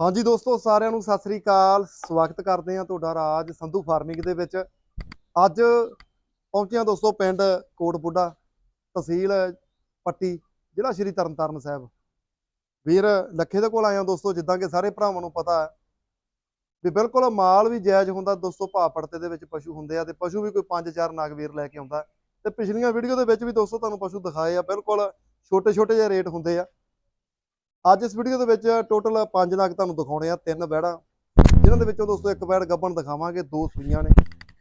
ਹਾਂਜੀ ਦੋਸਤੋ, ਸਾਰਿਆਂ ਨੂੰ ਸਤਿ ਸ੍ਰੀ ਅਕਾਲ। ਸਵਾਗਤ ਕਰਦੇ ਹਾਂ ਤੁਹਾਡਾ ਰਾਜ ਸੰਧੂ ਫਾਰਮਿੰਗ ਦੇ ਵਿੱਚ। ਅੱਜ ਪਹੁੰਚੇ ਹਾਂ ਦੋਸਤੋ ਪਿੰਡ ਕੋਟਬੁੱਢਾ ਤਹਿਸੀਲ ਪੱਟੀ, ਜ਼ਿਲ੍ਹਾ ਸ਼੍ਰੀ ਤਰਨਤਾਰਨ ਸਾਹਿਬ। ਵੀਰ ਲੱਖੇ ਦੇ ਕੋਲ ਆਏ ਹਾਂ ਦੋਸਤੋ, ਜਿੱਦਾਂ ਕਿ ਸਾਰੇ ਭਰਾਵਾਂ ਨੂੰ ਪਤਾ ਹੈ ਵੀ ਬਿਲਕੁਲ ਮਾਲ ਵੀ ਜਾਇਜ਼ ਹੁੰਦਾ ਦੋਸਤੋ, ਭਾਅ ਪੜਤੇ ਦੇ ਵਿੱਚ ਪਸ਼ੂ ਹੁੰਦੇ ਆ ਤੇ ਪਸ਼ੂ ਵੀ ਕੋਈ 5-4 ਨਾਗ ਵੀਰ ਲੈ ਕੇ ਆਉਂਦਾ। ਹੈ। ਤੇ ਪਿਛਲੀਆਂ ਵੀਡੀਓ ਦੇ ਵਿੱਚ ਵੀ ਦੋਸਤੋ ਤੁਹਾਨੂੰ ਪਸ਼ੂ ਦਿਖਾਏ ਆ, ਬਿਲਕੁਲ ਛੋਟੇ ਛੋਟੇ ਜਿਹੇ ਰੇਟ ਹੁੰਦੇ ਆ। ਅੱਜ ਇਸ ਵੀਡੀਓ ਦੇ ਵਿੱਚ ਟੋਟਲ 5 ਨਗ ਤੁਹਾਨੂੰ ਦਿਖਾਉਣੇ ਆ, ਤਿੰਨ ਬੈੜਾਂ ਜਿਨ੍ਹਾਂ ਦੇ ਵਿੱਚੋਂ ਦੋਸਤੋ ਇੱਕ ਬੈੜ ਗੱਬਣ ਦਿਖਾਵਾਂਗੇ, ਦੋ ਸੂਈਆਂ ਨੇ।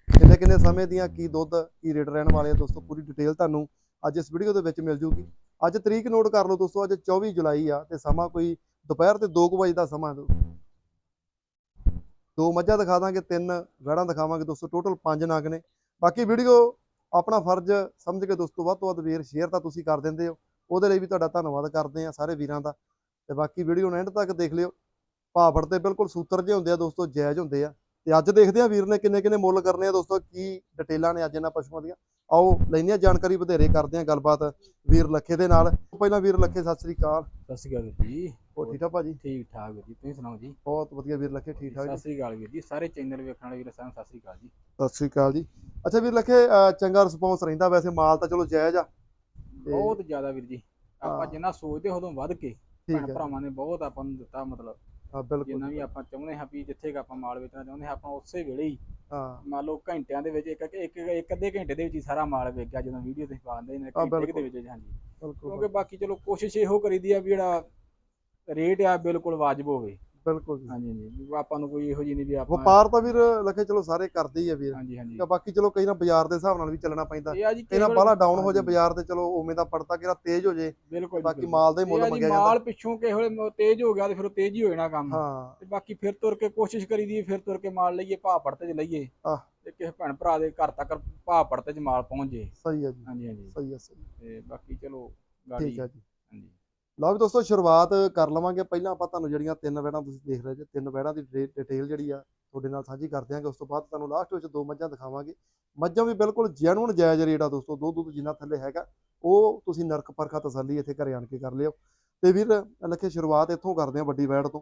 ਕਿੰਨੇ ਕਿੰਨੇ ਸਮੇਂ ਦੀਆਂ, ਕੀ ਦੁੱਧ, ਕੀ ਰੇਟ ਰਹਿਣ ਵਾਲੇ ਆ ਦੋਸਤੋ, ਪੂਰੀ ਡਿਟੇਲ ਤੁਹਾਨੂੰ ਅੱਜ ਇਸ ਵੀਡੀਓ ਦੇ ਵਿੱਚ ਮਿਲ ਜੂਗੀ। ਅੱਜ ਤਰੀਕ ਨੋਟ ਕਰ ਲਓ ਦੋਸਤੋ, ਅੱਜ 24 ਜੁਲਾਈ ਆ ਤੇ ਸਮਾਂ ਕੋਈ ਦੁਪਹਿਰ ਤੇ 2 ਵਜੇ ਦਾ ਸਮਾਂ ਹੈ। ਦੋ ਮੱਝਾਂ ਦਿਖਾ ਦਾਂਗੇ, ਤਿੰਨ ਵੈੜਾਂ ਦਿਖਾਵਾਂਗੇ ਦੋਸਤੋ ਟੋਟਲ ਪੰਜ ਨਾਗ ਨੇ। ਬਾਕੀ ਵੀਡੀਓ ਆਪਣਾ ਫਰਜ਼ ਸਮਝ ਕੇ ਦੋਸਤੋ, ਵੱਧ ਤੋਂ ਵੱਧ ਵੀਰ ਸ਼ੇਅਰ ਤਾਂ ਤੁਸੀਂ ਕਰ ਦਿੰਦੇ ਹੋ। ਉਹਦੇ ਲਈ ਵੀ ਤੁਹਾਡਾ ਧੰਨਵਾਦ ਕਰਦੇ ਆ ਸਾਰੇ ਵੀਰਾਂ ਦਾ। ਤੇ ਬਾਕੀ ਵੀਡੀਓ ਨੂੰ ਐਂਡ ਤੱਕ ਦੇਖ ਲਿਓ। ਭਾਫੜ ਤੇ ਬਿਲਕੁਲ ਸੂਤਰ ਜਿਹੇ ਹੁੰਦੇ ਆ ਦੋਸਤੋ ਜਾਇਜ਼ ਹੁੰਦੇ ਆ। ਤੇ ਅੱਜ ਦੇਖਦੇ ਆ ਵੀਰ ਨੇ ਕਿੰਨੇ ਕਿੰਨੇ ਮੁੱਲ ਕਰਨੇ ਆ ਦੋਸਤੋ ਕੀ ਡਿਟੇਲਾਂ ਨੇ ਅੱਜ ਇਹਨਾਂ ਪਸ਼ੂਆਂ ਦੀਆਂ। ਆਓ ਲੈਂਦੇ ਆ ਜਾਣਕਾਰੀ ਵਧੇਰੇ ਕਰਦੇ ਆ ਗੱਲਬਾਤ ਵੀਰ ਲੱਖੇ ਦੇ ਨਾਲ। ਪਹਿਲਾਂ ਵੀਰ ਲੱਖੇ ਸਤਿ ਸ੍ਰੀ ਅਕਾਲ। ਸਤਿ ਸ਼੍ਰੀ ਅਕਾਲ ਵੀਰ ਜੀ। ਹੋਰ ਠੀਕ ਠਾਕ ਭਾਜੀ? ਠੀਕ ਠਾਕ ਵੀਰ ਜੀ ਤੁਸੀਂ ਸੁਣਾਓ ਜੀ? ਬਹੁਤ ਵਧੀਆ ਵੀਰ ਲੱਖੇ ਠੀਕ ਠਾਕ ਸਤਿ ਜੀ ਸ਼੍ਰੀ ਅਕਾਲ ਵੀਰ ਜੀ ਸਾਰੇ ਚੈਨਲ ਵੇਖਣ ਵਾਲੇ ਵੀਰ ਸਾਰਿਆਂ ਸਤਿ ਸ਼੍ਰੀ ਅਕਾਲ ਜੀ। ਸਤਿ ਸ੍ਰੀ ਅਕਾਲ ਜੀ। ਅੱਛਾ ਵੀਰ ਲੱਖੇ ਚੰਗਾ ਰਿਸਪੌਂਸ ਰਹਿੰਦਾ ਵੈਸੇ ਮਾਲ ਤਾਂ ਚਲੋ ਜਾਇਜ਼ ਆ। ਬਹੁਤ ਜ਼ਿਆਦਾ ਵੀਰ ਜੀ ਆਪਾਂ ਹਾਂ। ਜਿੰਨਾ ਸੋਚਦੇ ਉਦੋਂ ਵੱਧ ਕੇ। ਭੈਣ ਭਰਾਵਾਂ ਨੇ ਬਹੁਤ ਆਪਾਂ ਨੂੰ ਦਿੱਤਾ ਮਤਲਬ। ਹਾਂ ਬਿਲਕੁਲ। ਜਿੰਨਾ ਵੀ ਆਪਾਂ ਚਾਹੁੰਦੇ ਹਾਂ ਵੀ ਜਿੱਥੇ ਕੁ ਆਪਾਂ ਮਾਲ ਵੇਚਣਾ ਚਾਹੁੰਦੇ ਹਾਂ ਆਪਾਂ ਉਸੇ ਵੇਲੇ ਹੀ ਹਾਂ। ਮੰਨ ਲਓ ਘੰਟਿਆਂ ਦੇ ਵਿੱਚ ਇੱਕ ਇੱਕ ਇੱਕ ਅੱਧੇ ਘੰਟੇ ਦੇ ਵਿੱਚ ਹੀ ਸਾਰਾ ਮਾਲ ਵੇਚ ਗਿਆ ਜਦੋਂ ਵੀਡੀਓ ਤੇ ਪਾਉਂਦੇ ਨੇ ਹਾਂ, ਘੰਟੇ ਕੁ ਬਿਲਕੁਲ। ਦੇ ਵਿੱਚ ਹਾਂਜੀ। ਬਿਲਕੁਲ ਕਿਉਂਕਿ ਬਾਕੀ ਚਲੋ ਕੋਸ਼ਿਸ਼ ਇਹੋ ਕਰੀਦੀ ਆ ਵੀ ਜਿਹੜਾ ਰੇਟ ਆ ਬਿਲਕੁਲ ਵਾਜਬ ਹੋਵੇ। ਬਿਲਕੁਲ ਜੀ। ਹਾਂਜੀ ਹਾਂਜੀ। ਆਪਾਂ ਨੂੰ ਕੋਈ ਇਹੋ ਜਿਹੀ ਨਹੀਂ ਵੀ ਆਪਾਂ ਵਪਾਰ ਤਾਂ ਵੀਰ ਲੱਖੇ ਚਲੋ ਸਾਰੇ ਕਰਦੇ ਹੀ ਆ ਵੀਰ। ਹਾਂਜੀ ਹਾਂਜੀ। ਤਾਂ ਬਾਕੀ ਚਲੋ ਕਈ ਨਾ ਬਾਜ਼ਾਰ ਦੇ ਹਿਸਾਬ ਨਾਲ ਵੀ ਚੱਲਣਾ ਪੈਂਦਾ। ਇਹ ਆ ਜੀ ਕਈ ਨਾ ਕਈ ਬਾਹਲਾ ਵਾਰੀ- ਡਾਊਨ ਹੋ ਹਾਂਜੀ। ਬਾਜ਼ਾਰ ਤੇ ਚਲੋ ਉਵੇਂ ਦਾ ਪੜਤਾ ਕਿਹੜਾ ਤੇਜ਼ ਹੋ ਜੇ ਬਿਲਕੁਲ ਜੀ, ਬਾਕੀ। ਮਾਲ ਦਾ ਹੀ ਮੁੱਲ ਜੀ, ਮੰਗਿਆ ਮਾਲ ਜਾਂਦਾ ਪਿੱਛੋਂ ਕਿਸੇ ਵੇਲੇ ਤੇਜ਼ ਹੋ ਗਿਆ ਤੇ ਫਿਰ ਤੇਜ਼ ਹੀ ਹੋ ਜਾਣਾ ਕੰਮ। ਹਾਂ। ਤੇ ਬਾਕੀ ਫਿਰ ਤੁਰ ਕੇ ਕੋਸ਼ਿਸ਼ ਕਰੀਦੀ ਹੈ, ਫਿਰ ਤੁਰ ਕੇ ਮਾਲ ਲਈਏ ਭਾਅ ਪੜਤੇ ਚ ਲਈਏ। ਆਹ। ਤੇ ਕਿਸੇ ਭੈਣ ਭਰਾ ਦੇ ਘਰ ਤੱਕ ਭਾਅ ਪੜਤੇ ਚ ਮਾਲ ਪਹੁੰਚ ਜੇ ਸਹੀ ਹੈ ਜੀ। ਹਾਂਜੀ ਹਾਂਜੀ। ਸਹੀ ਹੈ ਸਹੀ ਤੇ ਬਾਕੀ ਚਲੋ ਗਾੜੀ ਠੀਕ ਹੈ ਜੀ। ਹਾਂਜੀ। ਲਓ ਵੀ ਦੋਸਤੋ ਸ਼ੁਰੂਆਤ ਕਰ ਲਵਾਂਗੇ। ਪਹਿਲਾਂ ਆਪਾਂ ਤੁਹਾਨੂੰ ਜਿਹੜੀਆਂ ਤਿੰਨ ਵੈੜਾਂ ਤੁਸੀਂ ਦੇਖ ਰਹੇ ਜੇ ਤਿੰਨ ਵੈੜਾਂ ਦੀ ਡਿਟੇਲ ਜਿਹੜੀ ਆ ਤੁਹਾਡੇ ਨਾਲ ਸਾਂਝੀ ਕਰ ਦਿਆਂਗੇ ਉਸ ਤੋਂ ਬਾਅਦ ਤੁਹਾਨੂੰ ਲਾਸਟ ਵਿੱਚ ਦੋ ਮੱਝਾਂ ਦਿਖਾਵਾਂਗੇ। ਮੱਝਾਂ ਵੀ ਬਿਲਕੁਲ ਜੈਨੂਨ ਜਾਇਜ਼ ਰੇਟ ਆ ਦੋਸਤੋ। ਦੁੱਧ ਦੁੱਧ ਜਿੰਨਾ ਥੱਲੇ ਹੈਗਾ ਉਹ ਤੁਸੀਂ ਨਰਕ ਪਰਖਾ ਤਸੱਲੀ ਇੱਥੇ ਘਰੇ ਆਣ ਕੇ ਕਰ ਲਿਓ। ਤੇ ਵੀਰ ਲੱਖੇ ਸ਼ੁਰੂਆਤ ਇੱਥੋਂ ਕਰਦੇ ਆ ਵੱਡੀ ਵੈੜ ਤੋਂ।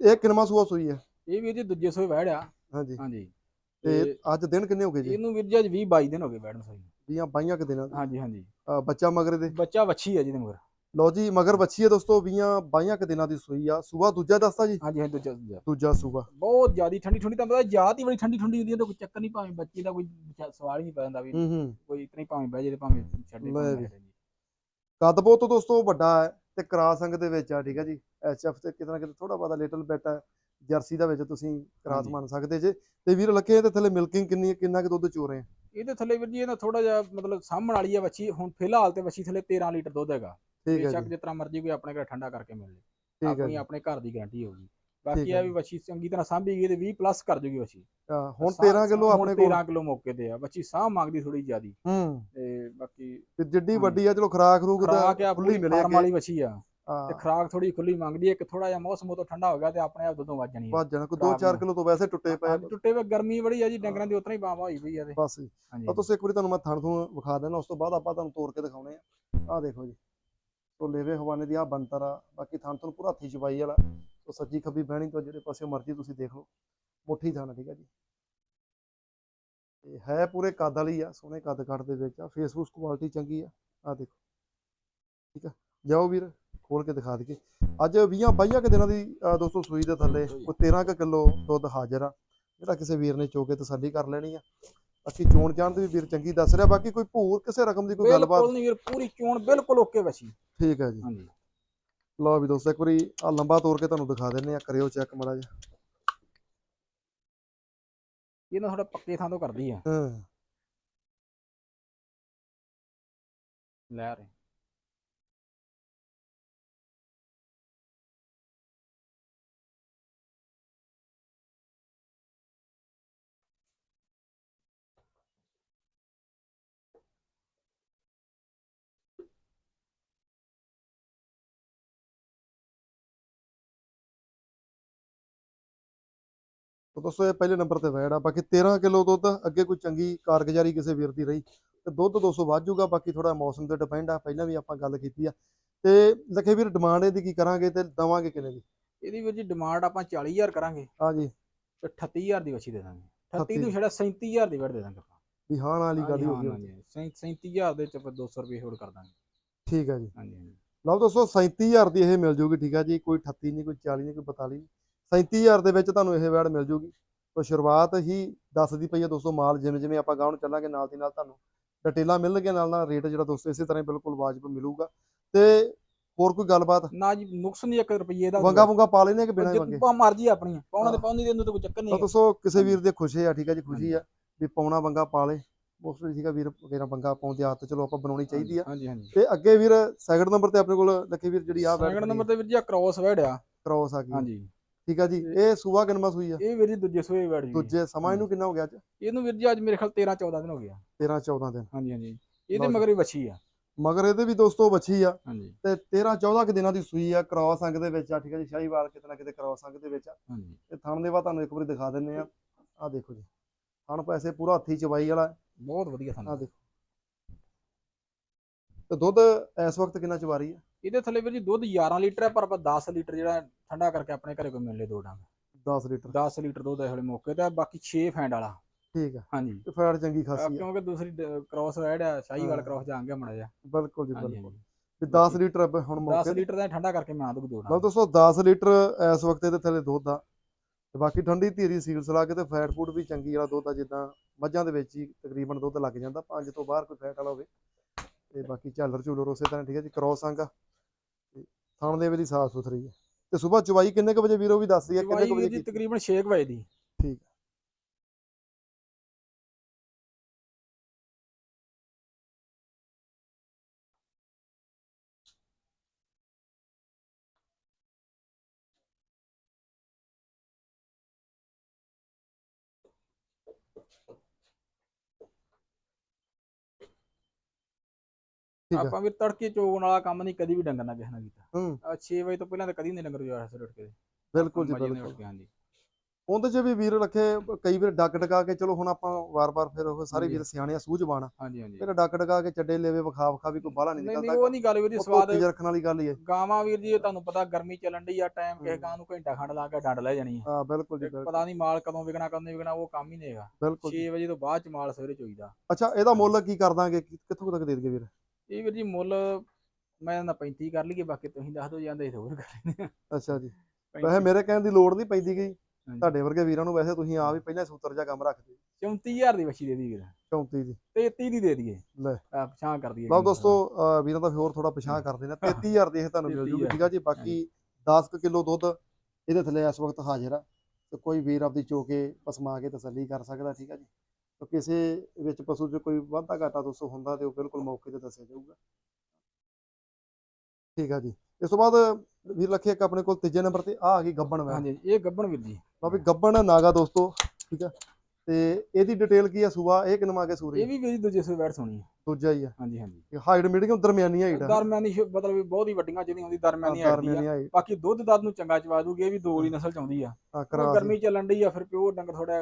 ਇਹ ਕਿੰਨਵਾਂ ਸੂਆ ਸੂਈ ਹੈ ਇਹ ਵੀ ਜੀ ਦੂਜੇ ਸੋਏ ਵਹਿੜਿਆ ਹਾਂਜੀ। ਹਾਂਜੀ। ਤੇ ਅੱਜ ਦਿਨ ਕਿੰਨੇ ਹੋ ਗਏ ਜੀ? ਇਹਨੂੰ ਵੀਰ ਜੀ ਅੱਜ 20 22 ਦਿਨ ਹੋ ਗਏ ਵਹਿੜ ਨੂੰ ਸੋਈ ਨੂੰ। ਵੀਆਂ ਬਾਈਆਂ ਕਿ ਦਿਨਾਂ ਦੇ? ਹਾਂਜੀ ਹਾਂਜੀ। ਅਹ ਬੱਚਾ ਮਗਰੇ ਦੇ? ਬੱਚਾ ਵੱਛੀ ਹੈ ਜੀ ਦੇ ਮਗਰ। ਲਓ ਜੀ ਮਗਰ ਬੱਚੀ ਹੈ ਦੋਸਤੋ ਵੀਆਂ ਬਾਈਆਂ ਕਿ ਦਿਨਾਂ ਦੀ ਸੂਈ ਆ। ਸੂਆ ਦੂਜਾ ਦੱਸਦਾ ਜੀ? ਹਾਂਜੀ ਹਾਂਜੀ ਦੂਜਾ ਦੂਜਾ। ਦੂਜਾ ਸੂਆ ਬਹੁਤ ਜ਼ਿਆਦੀ ਠੰਡੀ ਠੰਡੀ ਤਾਂ ਪਤਾ ਜਾਤ ਹੀ ਬੜੀ ਠੰਡੀ ਠੰਡੀ ਹੁੰਦੀ ਹੈ ਤਾਂ ਕੋਈ ਚੱਕਰ ਨਹੀਂ ਭਾਵੇਂ ਬੱਚੀ ਦਾ ਕੋਈ ਸਵਾਲ ਹੀ ਨਹੀਂ ਪੈ ਜਾਂਦਾ ਵੀ ਕੋਈ ਇਤਨੀ ਭਾਵੇਂ ਬਹਿ ਜੇ ਤੇ ਭਾਵੇਂ ਛੱਡੇ ਲੈ ਵੀ। ਕੱਦ ਬਹੁਤ ਦੋਸਤੋ ਵੱਡਾ ਹੈ ਤੇ ਕਰਾਸ ਅੰਗ ਦੇ ਵਿੱਚ ਆ ਠੀਕ ਹੈ ਜੀ? ਐਚਐਫ ਤੇ ਕਿਤੇ ਨਾ ਕਿਤੇ ਥੋੜਾ ਬਹੁਤਾ ਲਿਟਲ ਬਿਟ ਹੈ ਜਰਸੀ ਦਾ ਵਿੱਚ ਤੁਸੀਂ ਕਰਾਸ। ਮੰਨ ਸਕਦੇ ਜੇ। ਤੇ ਵੀਰ ਲੱਕੇ ਤੇ ਥੱਲੇ ਮਿਲਕਿੰਗ ਕਿੰਨੀ ਹੈ ਕਿੰਨਾ ਕਿ ਦੁੱਧ ਚੋ ਰਹੇ ਆ? ਇਹਦੇ ਥੱਲੇ ਵੀਰ ਜੀ ਇਹਦਾ ਥੋੜਾ ਜਿਹਾ ਮਤਲਬ ਸਾਹਮਣ ਵਾਲੀ ਆ ਵੱਛੀ। ਹੁਣ ਫਿਲਹਾਲ ਤੇ ਵੱਛੀ ਥੱਲੇ 13 ਲੀਟਰ ਦੁੱਧ ਹੈਗਾ। ਠੀਕ ਹੈ ਬੇਸ਼ੱਕ ਜੀ। ਜਿਸ ਤਰ੍ਹਾਂ ਮਰਜ਼ੀ ਕੋਈ ਆਪਣੇ ਘਰ ਠੰਡਾ ਕਰਕੇ ਮਿਲ ਲੇ ਠੀਕ ਹੈ ਆਪਣੀ ਜੀ। ਆਪਣੇ ਘਰ ਦੀ ਗਾਰੰਟੀ ਹੋਊਗੀ। ਠੀਕ ਬਾਕੀ ਹੈ ਆ ਵੀ ਵੱਛੀ ਚੰਗੀ ਤਰ੍ਹਾਂ ਸਾਂਭੀ ਗਈ ਤੇ 20 ਪਲੱਸ ਕਰ ਜੂਗੀ ਵੱਛੀ। ਹਾਂ, ਹੁਣ ਸਾਹ- 13 ਕਿਲੋ ਹੁਣ ਆਪਣੇ ਕੋਲ। 13 ਕਿਲੋ ਮੌਕੇ ਤੇ ਆ ਵੱਛੀ ਸਾਹ ਮੰਗਦੀ ਥੋੜੀ ਜ਼ਿਆਦੀ। ਹੂੰ। ਤੇ ਬਾਕੀ ਤੇ ਜਿੱਡੀ ਹਾਂਜੀ। ਵੱਡੀ ਆ ਚਲੋ ਖਰਾਕ ਰੂਕ ਖਰਾਕ ਆ ਤਾਂ ਖੁੱਲੀ ਪੂਰੀ ਮਿਲੇ ਫਾਰਮ ਵਾਲੀ ਵੱਛੀ ਆ। ਤੇ ਹਾਂ ਖਰਾਕ ਥੋੜੀ ਖੁੱਲੀ ਮੰਗਦੀ ਹੈ ਕਿ ਥੋੜਾ ਜਿਹਾ ਮੌਸਮ ਉਦੋਂ ਠੰਡਾ ਹੋ ਗਿਆ ਤੇ ਆਪਣੇ ਆਪ ਦੁੱਧੋਂ ਵੱਜ ਜਾਣੀ ਹੈ ਭੱਜਣ ਕੋ ਖਰਾਕ 2-4 ਨੂੰ। ਕਿਲੋ ਤੋਂ ਵੈਸੇ ਟੁੱਟੇ ਪਏ। ਅੱਜ ਟੁੱਟੇ ਵੇ ਗਰਮੀ ਬੜੀ ਆ ਜੀ ਡੰਗਰਾਂ ਦੀ ਉਤਰਾ ਹੀ ਬਾਵਾ ਹੋਈ ਪਈ ਆ ਤੇ। ਬਸ ਜੀ। ਹਾਂਜੀ। ਤਾਂ ਤੁਸੀਂ ਇੱਕ ਵਾਰੀ ਤੁਹਾਨੂੰ ਮੈਂ ਥਣ ਤੋਂ ਵਿਖਾ ਦੇਣਾ ਉਸ ਤੋਂ ਬਾਅਦ ਆਪਾਂ ਤੁਹਾਨੂੰ ਤੋੜ ਕੇ ਦਿਖਾਉਣੇ ਆ। ਆਹ ਦੇਖੋ ਜੀ। ਤੋ ਲੇਵੇ ਹਵਾਨੇ ਦੀ ਆ ਬੰਤਰ ਆ ਬਾਕੀ ਥਣ ਤੋਂ ਪੂਰਾ ਹੱਥੀ ਚਬਾਈ ਵਾਲਾ। ਤੋ ਸੱਜੀ ਖੱਬੀ ਬਹਿਣੀ ਤੋਂ ਜਿਹੜੇ ਪਾਸੇ ਮਰਜ਼ੀ ਤੁਸੀਂ ਦੇਖ ਲਓ। ਮੁੱਠੀ ਥਣ ਠੀਕ ਹੈ ਜੀ। ਤੇ ਹੈ ਪੂਰੇ ਕੱਦ ਵਾਲੀ ਆ ਸੋਹਣੇ ਕੱਦ ਕੱਟ ਦੇ ਵਿੱਚ ਆ। ਫੇਸਬੁੱਕ ਕੁਆਲਿਟੀ ਚੰਗੀ ਆ। ਆ ਦੇਖੋ। ਠੀਕ ਆ। ਜਾਓ ਵੀਰ ਖੋਲ ਕੇ ਦਿਖਾ ਦਈਏ। ਅੱਜ 20 22 ਕੁ ਦਿਨਾਂ ਦੀ ਦੋਸਤੋ ਸੂਈ ਦੇ ਥੱਲੇ ਕੋਈ 13 ਕੁ ਕਿਲੋ ਦੁੱਧ ਹਾਜ਼ਰ ਆ। ਜਿਹੜਾ ਕਿਸੇ ਵੀਰ ਨੇ ਚੋ ਕੇ ਤਸੱਲੀ ਕਰ ਲੈਣੀ ਆ। ਬਾਕੀ ਚੋਣ ਦੀ ਵੀ ਵੀਰ ਚੰਗੀ ਦੱਸ ਰਿਹਾ ਬਾਕੀ ਕੋਈ ਭੂਰ ਕਿਸੇ ਰਕਮ ਦੀ ਕੋਈ ਗੱਲਬਾਤ ਬਿਲਕੁਲ ਨਹੀਂ ਵੀਰ ਪੂਰੀ ਚੋਣ ਬਿਲਕੁਲ ਓਕੇ ਵੱਛੀ ਠੀਕ ਹੈ ਜੀ। ਹਾਂਜੀ। ਲਓ ਵੀ ਦੋਸਤੋ ਇੱਕ ਵਾਰੀ ਆ ਲੰਬਾ ਤੋੜ ਕੇ ਤੁਹਾਨੂੰ ਦਿਖਾ ਦਿੰਨੇ ਆ ਕਰਿਓ ਚੈੱਕ ਮੜਾ ਜਿਹਾ। ਇਹਨਾਂ ਥੋੜਾ ਪੱਕੇ ਥਾਂ ਤੋਂ ਕਰਦੀ ਆ। ਹਾਂ। ਲੈ ਰਹੇ। ਤਾਂ ਦੋਸਤੋ ਇਹ ਪਹਿਲੇ ਨੰਬਰ ਤੇ ਵੈੜ ਆ। ਬਾਕੀ 13 ਕਿਲੋ ਦੁੱਧ ਅੱਗੇ ਕੋਈ ਚੰਗੀ ਕਾਰਗੁਜ਼ਾਰੀ ਕਿਸੇ ਵੀਰ ਦੀ ਰਹੀ ਤੇ ਦੁੱਧ 200 ਵੱਧ ਜਾਊਗਾ ਬਾਕੀ ਥੋੜਾ ਮੌਸਮ ਤੇ ਡਿਪੈਂਡ ਆ। ਪਹਿਲਾਂ ਵੀ ਆਪਾਂ ਗੱਲ ਕੀਤੀ ਆ। ਤੇ ਲਖੇ ਵੀਰ ਡਿਮਾਂਡ ਇਹਦੀ ਕੀ ਕਰਾਂਗੇ ਤੇ ਦਵਾਂਗੇ ਕਿੰਨੇ ਦੀ? ਇਹਦੀ ਵੀਰ ਜੀ ਡਿਮਾਂਡ ਆਪਾਂ 40000 ਕਰਾਂਗੇ। ਹਾਂਜੀ ਤੇ 38000 ਦੀ ਵੱਛੀ ਦੇ ਦਾਂਗੇ। 38 38 ਨੂੰ ਛੜਾ 37000 ਦੀ ਵੜ ਦੇ ਦਾਂਗੇ ਆਪਾਂ। ਵੀ ਹਾਂ ਵਾਲੀ ਗੱਲ ਹੀ ਗਈ ਹਾਂਜੀ, 37000 ਦੇ ਚ ਆਪਾਂ 200 ਰੁਪਏ ਹੋਰ ਕਰ ਦਾਂਗੇ। ਠੀਕ ਹੈ ਜੀ ਹਾਂਜੀ ਲਓ ਦੋਸਤੋ 37000 ਦੀ ਇਹ ਮਿਲ ਜੂਗੀ ਠੀਕ ਹੈ ਜੀ। ਕੋਈ 38 ਨਹੀਂ ਕੋਈ 40 ਨਹੀਂ ਕੋਈ 42 ਨਹੀਂ। 37000 ਦੇ ਵਿੱਚ ਤੁਹਾਨੂੰ ਇਹ ਵੈੜ ਮਿਲ ਜੂਗੀ। ਤੋਂ ਸ਼ੁਰੂਆਤ ਹੀ ਦੱਸਦੀ ਪਈ ਹੈ ਦੋਸਤੋ ਮਾਲ ਜਿਵੇਂ ਜਿਵੇਂ ਆਪਾਂ ਗਾਉਣ ਚੱਲਾਂਗੇ ਨਾਲ ਦੀ ਨਾਲ ਤੁਹਾਨੂੰ ਡਿਟੇਲਾਂ ਮਿਲਣਗੀਆਂ ਨਾਲ ਨਾਲ ਰੇਟ ਜਿਹੜਾ ਦੋਸਤੋ ਇਸੇ ਤਰ੍ਹਾਂ ਬਿਲਕੁਲ ਵਾਜਬ ਮਿਲੂਗਾ। ਤੇ ਹੋਰ ਕੋਈ ਗੱਲਬਾਤ? ਨਾ ਜੀ ਨੁਕਸ ਨਹੀਂ 1 ਰੁਪਏ ਦਾ। ਵੰਗਾ ਵੰਗਾ ਪਾ ਲੈਨੇ ਕਿ ਬਿਨਾਂ ਵੰਗੇ? ਜਿੱਪਾ ਮਰਜ਼ੀ ਆਪਣੀ ਪਾਉਣਾ ਤੇ। ਪਾਉਂਦੀ ਦੇ ਨੂੰ ਤਾਂ ਕੋਈ ਚੱਕਰ ਨਹੀਂ ਦੋਸਤੋ ਕਿਸੇ ਵੀਰ ਦੇ ਖੁਸ਼ੀ ਆ ਠੀਕ ਹੈ ਜੀ ਖੁਸ਼ੀ ਆ ਵੀ ਪਾਉਣਾ ਵੰਗਾ ਪਾ ਲੇ। ਮੋਸਟਲੀ ਠੀਕ ਆ ਵੀਰ ਵਗੈਰਾ ਵੰਗਾ ਪਾਉਣ ਦੀ ਆਦਤ ਚਲੋ ਆਪਾਂ ਬਣਾਉਣੀ ਚਾਹੀਦੀ ਆ। ਤੇ ਅੱਗੇ ਵੀਰ ਸੈਕਿੰਡ ਨੰਬਰ ਤੇ ਆਪਣੇ ਕੋਲ ਲੱਖੇ ਵੀਰ ਜਿਹੜੀ ਆ ਸੈਕੰਡ ਨੰਬਰ ਤੇ ਵੀਰ ਜੀ ਕ੍ਰੋਸ ਵੈੜ ਆ। ਕ੍ਰੋਸ ਆ ਗਈ। ਹਾਂਜੀ। ਠੀਕ ਆ ਜੀ ਇਹ ਸੂਆ ਕਿੰਨਵਾਂ ਸੂਈ ਆ? ਇਹ ਵੀਰ ਜੀ ਦੂਜੇ ਸੂਏ ਵੈੜ ਜੀ ਦੂਜੇ ਸਮਾਂ ਇਹਨੂੰ ਕਿੰਨਾ ਹੋ ਗਿਆ ਅੱਜ? ਇਹਨੂੰ ਵੀਰ ਜੀ ਅੱਜ ਮੇਰੇ ਖਿਆਲ 13 14 ਦਿਨ ਹੋ ਗਿਆ 13 14 ਦਿਨ। ਹਾਂਜੀ ਹਾਂਜੀ। ਇਹਦੇ। ਮਗਰ ਹੀ ਵੱਛੀ ਆ। ਮਗਰ ਇਹਦੇ ਵੀ ਦੋਸਤੋ ਬੱਚੀ ਆ। ਤੇ 13 14 ਕੁ ਦਿਨਾਂ ਦੀ ਸੂਈ ਆ ਕ੍ਰੋਸ ਅੰਗ ਦੇ ਵਿੱਚ ਆ ਠੀਕ ਆ ਜੀ ਸ਼ਾਹੀਵਾਲ ਕਿਤੇ ਨਾ ਕਿਤੇ ਕ੍ਰੋਸ ਅੰਗ ਦੇ ਵਿੱਚ ਆ। ਹਾਂਜੀ। ਥਣ ਦੇ ਵਾ ਤੁਹਾਨੂੰ ਇੱਕ ਵਾਰੀ ਦਿਖਾ ਦਿੰਨੇ ਆ। ਆ ਦੇਖੋ ਜੀ। ਥਣ ਪੈਸੇ ਪੂਰਾ ਹੱਥੀ ਚਵਾਈ ਵਾਲਾ। ਬਹੁਤ ਵਧੀਆ ਆ। ਸਾਨੂੰ ਦੇਖੋ। ਤੇ ਦੁੱਧ ਇਸ ਵਕਤ ਕਿੰਨਾ ਚਵਾ ਰਹੀ ਆ? ਇਹਦੇ ਥੱਲੇ ਵੀਰ ਜੀ ਦੁੱਧ 11 ਲੀਟਰ ਹੈ ਪਰ ਆਪਾਂ 10 ਲੀਟਰ ਜਿਹੜਾ ਠੰਡਾ ਕਰਕੇ ਆਪਣੇ ਘਰੇ ਕੋਈ ਮਿਲ ਲੇ ਦੋ ਡੰਗ। 10 ਲੀਟਰ। 10 ਲੀਟਰ ਦੁੱਧ ਹੈ ਹਲੇ ਮੌਕੇ ਤੇ ਬਾਕੀ 6 ਫੈਂਡ ਵਾਲਾ। ਠੀਕ ਆ। ਹਾਂਜੀ। ਤੇ ਫੈਟ ਚੰਗੀ ਖਾਸੀ ਆ। ਕਿਉਂਕਿ ਦੂਸਰੀ ਕ੍ਰੋਸ ਵੈੜ ਆ ਸ਼ਾਹੀਵਾਲ ਹਾਂ। ਕ੍ਰੋਸ ਜਾਂਗੇ ਮੜਾ ਜਾ ਬਿਲਕੁਲ ਜੀ ਬਿਲਕੁਲ। ਵੀ 10 ਲੀਟਰ ਹੁਣ 10 ਮੌਕੇ ਤੇ। ਲੀਟਰ ਦਾ ਠੰਡਾ ਕਰਕੇ ਮੈਂ ਦੂੰ ਦੋ ਲਓ ਦੋਸਤੋ 10 ਲੀਟਰ ਇਸ ਵਕਤ ਇਹਦੇ ਥੱਲੇ ਦੁੱਧ ਆ। ਤੇ ਬਾਕੀ ਠੰਡੀ ਧੀਰੀ ਸੀਲ ਸਲਾ ਕੇ ਤੇ ਫੈਟ ਫੂਡ ਵੀ ਚੰਗੀ ਵਾਲਾ ਦੁੱਧ ਆ ਜਿੱਦਾਂ ਮੱਝਾਂ ਦੇ ਵਿੱਚ ਹੀ ਤਕਰੀਬਨ ਦੁੱਧ ਲੱਗ ਜਾਂਦਾ ਪੰਜ ਤੋਂ ਬਾਹਰ ਕੋਈ ਫੈਟ ਵਾਲਾ ਹੋਵੇ। ਤੇ ਬਾਕੀ ਝਾਲਰ ਝੂਲਰ ਉਸੇ ਤਰ੍ਹਾਂ ਠੀਕ ਹੈ ਜੀ ਕ੍ਰੋਸ ਅੰਗ ਤੇ ਥਣ ਦੇ ਵੇਲੀ ਸਾਫ਼ ਸੁਥਰੀ ਹੈ ਤੇ ਸਵੇਰ ਚਵਾਈ ਕਿੰਨੇ ਕੁ ਵਜੇ ਵੀਰੋ ਵੀ ਦੱਸ ਰਹੀ ਹੈ ਕਿੰਨੇ ਕੁ ਵਜੇ ਕੀਤੀ? ਤਕਰੀਬਨ 6 ਵਜੇ ਦੀ ਆਪਾਂ ਵੀ ਤੜਕੇ ਚੋਣ ਵਾਲਾ ਕੰਮ ਨਹੀਂ ਕਦੀ ਵੀ ਡੰਗਰ ਨਾਲ ਕਿਸੇ ਨਾਲ ਕੀਤਾ। ਹੂੰ। 6 ਵਜੇ ਤੋਂ ਪਹਿਲਾਂ ਤਾਂ ਕਦੀ ਨਹੀਂ ਡੰਗਰ ਜੋੜਾ ਸਿਰ ਉੱਠ ਕੇ ਬਿਲਕੁਲ ਜੀ ਬਿਲਕੁਲ। ਹਾਂਜੀ। ਉਹਦੇ 'ਚ ਵੀ ਵੀਰ ਰੱਖੇ ਕਈ ਵਾਰ ਡੱਕ ਟਕਾ ਕੇ ਚਲੋ ਹੁਣ ਆਪਾਂ ਵਾਰ-ਵਾਰ ਫਿਰ ਉਹ ਸਾਰੇ। ਵੀਰ ਸਿਆਣੇ ਆ ਸੂਝਵਾਨ ਹਾਂਜੀ ਹਾਂਜੀ। ਫਿਰ ਡੱਕ ਟਕਾ ਕੇ ਚੱਡੇ ਲੈਵੇ ਵਿਖਾ ਵਿਖਾ ਵੀ ਕੋਈ ਬਾਹਲਾ ਨਹੀਂ ਨਹੀਂ ਨਹੀਂ ਨਿਕਲਦਾ। ਉਹ ਨਹੀਂ ਗੱਲ ਵੀਰ ਜੀ ਸਵਾਦ ਰੱਖਣ ਵਾਲੀ ਗੱਲ ਹੀ ਹੈ। ਗਾਵਾਂ ਵੀਰ ਜੀ ਤੁਹਾਨੂੰ ਪਤਾ ਗਰਮੀ ਚੱਲਣ ਡਈ ਆ ਟਾਈਮ ਕਿਸੇ। ਗਾਂ ਨੂੰ ਘੰਟਾ ਖੰਡ ਲਾ ਕੇ ਡੰਡ ਲੈ ਜਾਣੀ ਆ। ਹਾਂ ਬਿਲਕੁਲ ਜੀ ਪਤਾ ਨਹੀਂ ਮਾਲ ਕਦੋਂ ਵਿਕਣਾ ਕਦੋਂ ਵਿਕਣਾ ਉਹ ਕੰਮ ਹੀ ਨਹੀਂ ਹੈਗਾ। ਬਿਲਕੁਲ ਜੀ। 6 ਵਜੇ ਤੋਂ ਬਾਅਦ ਚ ਮਾਲ ਸਵੇਰੇ ਚੋਈਦਾ। ਅੱਛਾ ਇਹਦਾ ਮੁੱਲ ਕੀ ਕਰ ਦਾਂਗੇ? ਕਿੱਥੋਂ ਤੱਕ ਦੇ ਦਈਏ ਵੀਰ? ਇਹ ਵੀਰ ਜੀ ਮੁੱਲ ਮੈਂ ਨਾ 35 ਕਰ ਲਈਏ ਬਾਕੀ ਤੁਸੀਂ ਦੱਸ ਦਿਓ ਜਾਂਦੇ ਤੇ ਹੋਰ ਕਰ ਲੈਂਦੇ ਅੱਛਾ ਜੀ। 35 ਵੈਸੇ ਮੇਰੇ ਕਹਿਣ ਦੀ ਲੋੜ ਨਹੀਂ ਪੈਂਦੀ ਗਈ। ਤੁਹਾਡੇ ਵਰਗੇ ਵੀਰਾਂ ਨੂੰ ਵੈਸੇ ਤੁਸੀਂ ਆਪ ਹੀ ਪਹਿਲਾਂ ਸੂਤਰ ਜਿਹਾ ਕੰਮ ਰੱਖਦੇ 34000 ਦੀ ਵੱਛੀ ਦੇ ਦੀ ਵੀਰ। 34 ਦੀ। ਤੇ 30 ਦੀ ਦੇ ਦਈਏ। ਲੈ। ਆ ਪਛਾਣ ਕਰ ਦਈਏ। ਲਓ ਦੋਸਤੋ ਵੀਰਾਂ ਦਾ ਹੋਰ ਥੋੜਾ ਪਛਾਣ ਕਰਦੇ ਨੇ 33000 ਦੀ ਇਹ ਤੁਹਾਨੂੰ ਮਿਲ ਜੂਗੀ 33,000 ਠੀਕ ਆ ਜੀ? ਬਾਕੀ 10 ਕਿਲੋ ਦੁੱਧ ਇਹਦੇ ਥੱਲੇ ਇਸ ਵਕਤ ਹਾਜ਼ਰ ਆ। ਤੇ ਕੋਈ ਵੀਰ ਆਪਦੀ ਚੋ ਕੇ ਪਸਮਾ ਕੇ ਤਸੱਲੀ ਕਰ ਸਕਦਾ ਠੀਕ ਆ ਜੀ? ਤੇ ਕਿਸੇ ਵਿੱਚ ਪਸ਼ੂ 'ਚ ਕੋਈ ਵਾਧਾ ਘਾਟਾ ਦੋਸਤੋ ਹੁੰਦਾ ਤੇ ਉਹ ਬਿਲਕੁਲ ਮੌਕੇ ਤੇ ਦੱਸਿਆ ਜਾਊਗਾ। ਠੀਕ ਆ ਜੀ। ਇਸ ਤੋਂ ਬਾਅਦ ਵੀਰ ਲੱਖੇ ਇੱਕ ਆਪਣੇ ਕੋਲ ਤੀਜੇ ਨੰਬਰ ਤੇ ਆ ਆ ਗਈ ਗੱਬਣ ਵੈਣ। ਹਾਂਜੀ ਇਹ ਗੱਬਣ ਵੀਰ ਜੀ। ਲਓ ਵੀ ਗੱਬਣ ਨਾਗਾ ਦੋਸਤੋ ਠੀਕ ਆ। ਤੇ ਇਹਦੀ ਡਿਟੇਲ ਕੀ ਆ ਸੂਆ? ਇਹ ਕਿੰਨਵਾ ਕੇ ਸੂਰੀ? ਇਹ ਵੀ ਵੀਰ ਦੂਜੇ ਸੂਏ ਬੈਠ ਸੋਣੀ ਹੈ ਦੂਜਾ ਹੀ ਆ। ਹਾਂਜੀ ਹਾਂਜੀ। ਹਾਈਟ ਮੀਡੀਅਮ ਦਰਮਿਆਨੀ ਹਾਈਟ ਆ। ਦਰਮਿਆਨੀ ਮਤਲਬ ਬਹੁਤ ਹੀ ਵੱਡੀਆਂ ਜਿਹਦੀ ਹੁੰਦੀ ਦਰਮਿਆਨੀ ਆਈਡੀ ਆ। ਹਾਈਟ ਬਾਕੀ ਦੁੱਧ ਦੱਧ ਨੂੰ ਚੰਗਾ ਚਵਾ ਦੂਗੀ ਇਹ ਵੀ ਦੋ ਵਾਲੀ ਨਸਲ ਚ ਆਉਂਦੀ ਆ। ਗਰਮੀ ਚੱਲਣ ਡਈ ਆ ਫਿਰ ਪਿਓ ਡੰਗਰ ਥੋੜਾ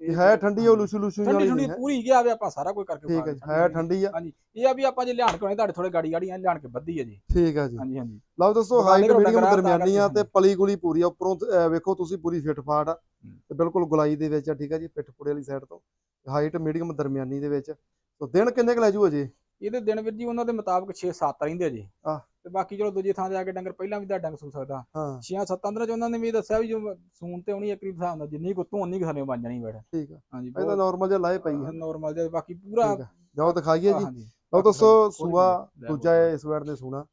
ਇਹ ਹੈ ਠੰਡੀ ਉਹ ਲੂਸੂ ਲੂਸੂ ਠੰਡੀ ਠੰਡੀ ਹੈ। ਪੂਰੀ ਗਿਆ ਆਵੇ ਆਪਾਂ ਸਾਰਾ ਕੁਝ ਕਰਕੇ ਠੀਕ ਹੈ ਹੈ ਠੰਡੀ ਆ। ਹਾਂਜੀ ਇਹ ਆ ਵੀ ਆਪਾਂ ਜੇ ਲਿਆਣ ਕੇ ਆਉਣੇ ਤੁਹਾਡੇ ਥੋੜੇ ਗਾੜੀ ਗਾੜੀ ਐਂ ਲਿਆਣ ਕੇ ਵੱਧੀ ਆ ਜੀ। ਠੀਕ ਆ ਜੀ। ਹਾਂਜੀ ਹਾਂਜੀ। ਲਓ ਦੋਸਤੋ ਹਾਈਟ ਮੀਡੀਅਮ ਆ, ਦਰਮਿਆਨੀ ਆ ਤੇ ਪਲੀ ਗੁਲੀ ਪੂਰੀ ਆ ਉੱਪਰੋਂ ਵੇਖੋ ਤੁਸੀਂ ਪੂਰੀ ਫਿੱਟ ਫਾਟ ਆ। ਤੇ ਬਿਲਕੁਲ ਗੁਲਾਈ ਦੇ ਵਿੱਚ ਆ ਠੀਕ ਆ ਜੀ ਪਿੱਠ ਪੁੜੇ ਵਾਲੀ ਸਾਈਡ ਤੋਂ। ਹਾਈਟ ਮੀਡੀਅਮ ਦਰਮਿਆਨੀ ਦੇ ਵਿੱਚ। ਤੋ ਦਿਨ ਕਿੰਨੇ ਕੁ ਲੈ ਜੂ? ਅਜੇ ਇਹਦੇ ਦਿਨ ਵੀਰ ਜੀ ਉਹਨਾਂ ਦੇ ਮੁਤਾਬਕ 6-7 ਰਹਿੰਦੇ ਆ ਜੀ। ਆਹ। ਤੇ ਬਾਕੀ ਚਲੋ ਦੂਜੀ ਥਾਂ ਤੇ ਆ ਕੇ ਡੰਗਰ ਪਹਿਲਾਂ ਵੀ ਤਾਂ ਡੰਗ ਸੂ ਸਕਦਾ। ਹਾਂ। 6-7 ਦਿਨਾਂ ਚ ਉਹਨਾਂ ਨੇ ਵੀ ਦੱਸਿਆ ਵੀ ਜੋ ਸੂਨ ਤੇ ਆਉਣੀ ਇੱਕ ਰੀ ਹਿਸਾਬ ਨਾਲ ਜਿੰਨੀ ਕੁ ਤੂੰ ਉਨੀ ਥੱਲੇ ਬਣ ਜਾਣੀ ਬੈਠ। ਠੀਕ ਆ। ਹਾਂਜੀ ਇਹ ਤਾਂ ਨਾਰਮਲ ਜਿਹਾ ਲਾਏ ਪਈ ਹੈ ਨਾਰਮਲ ਜਿਹਾ ਬਾਕੀ ਪੂਰਾ ਜਾਓ ਦਿਖਾਈਏ ਜੀ। ਲਓ ਕੋਈ ਸੂਆ ਦੂਜਾ ਹੈ ਇਸ ਵਾਰ ਨੇ ਸੂਣਾ।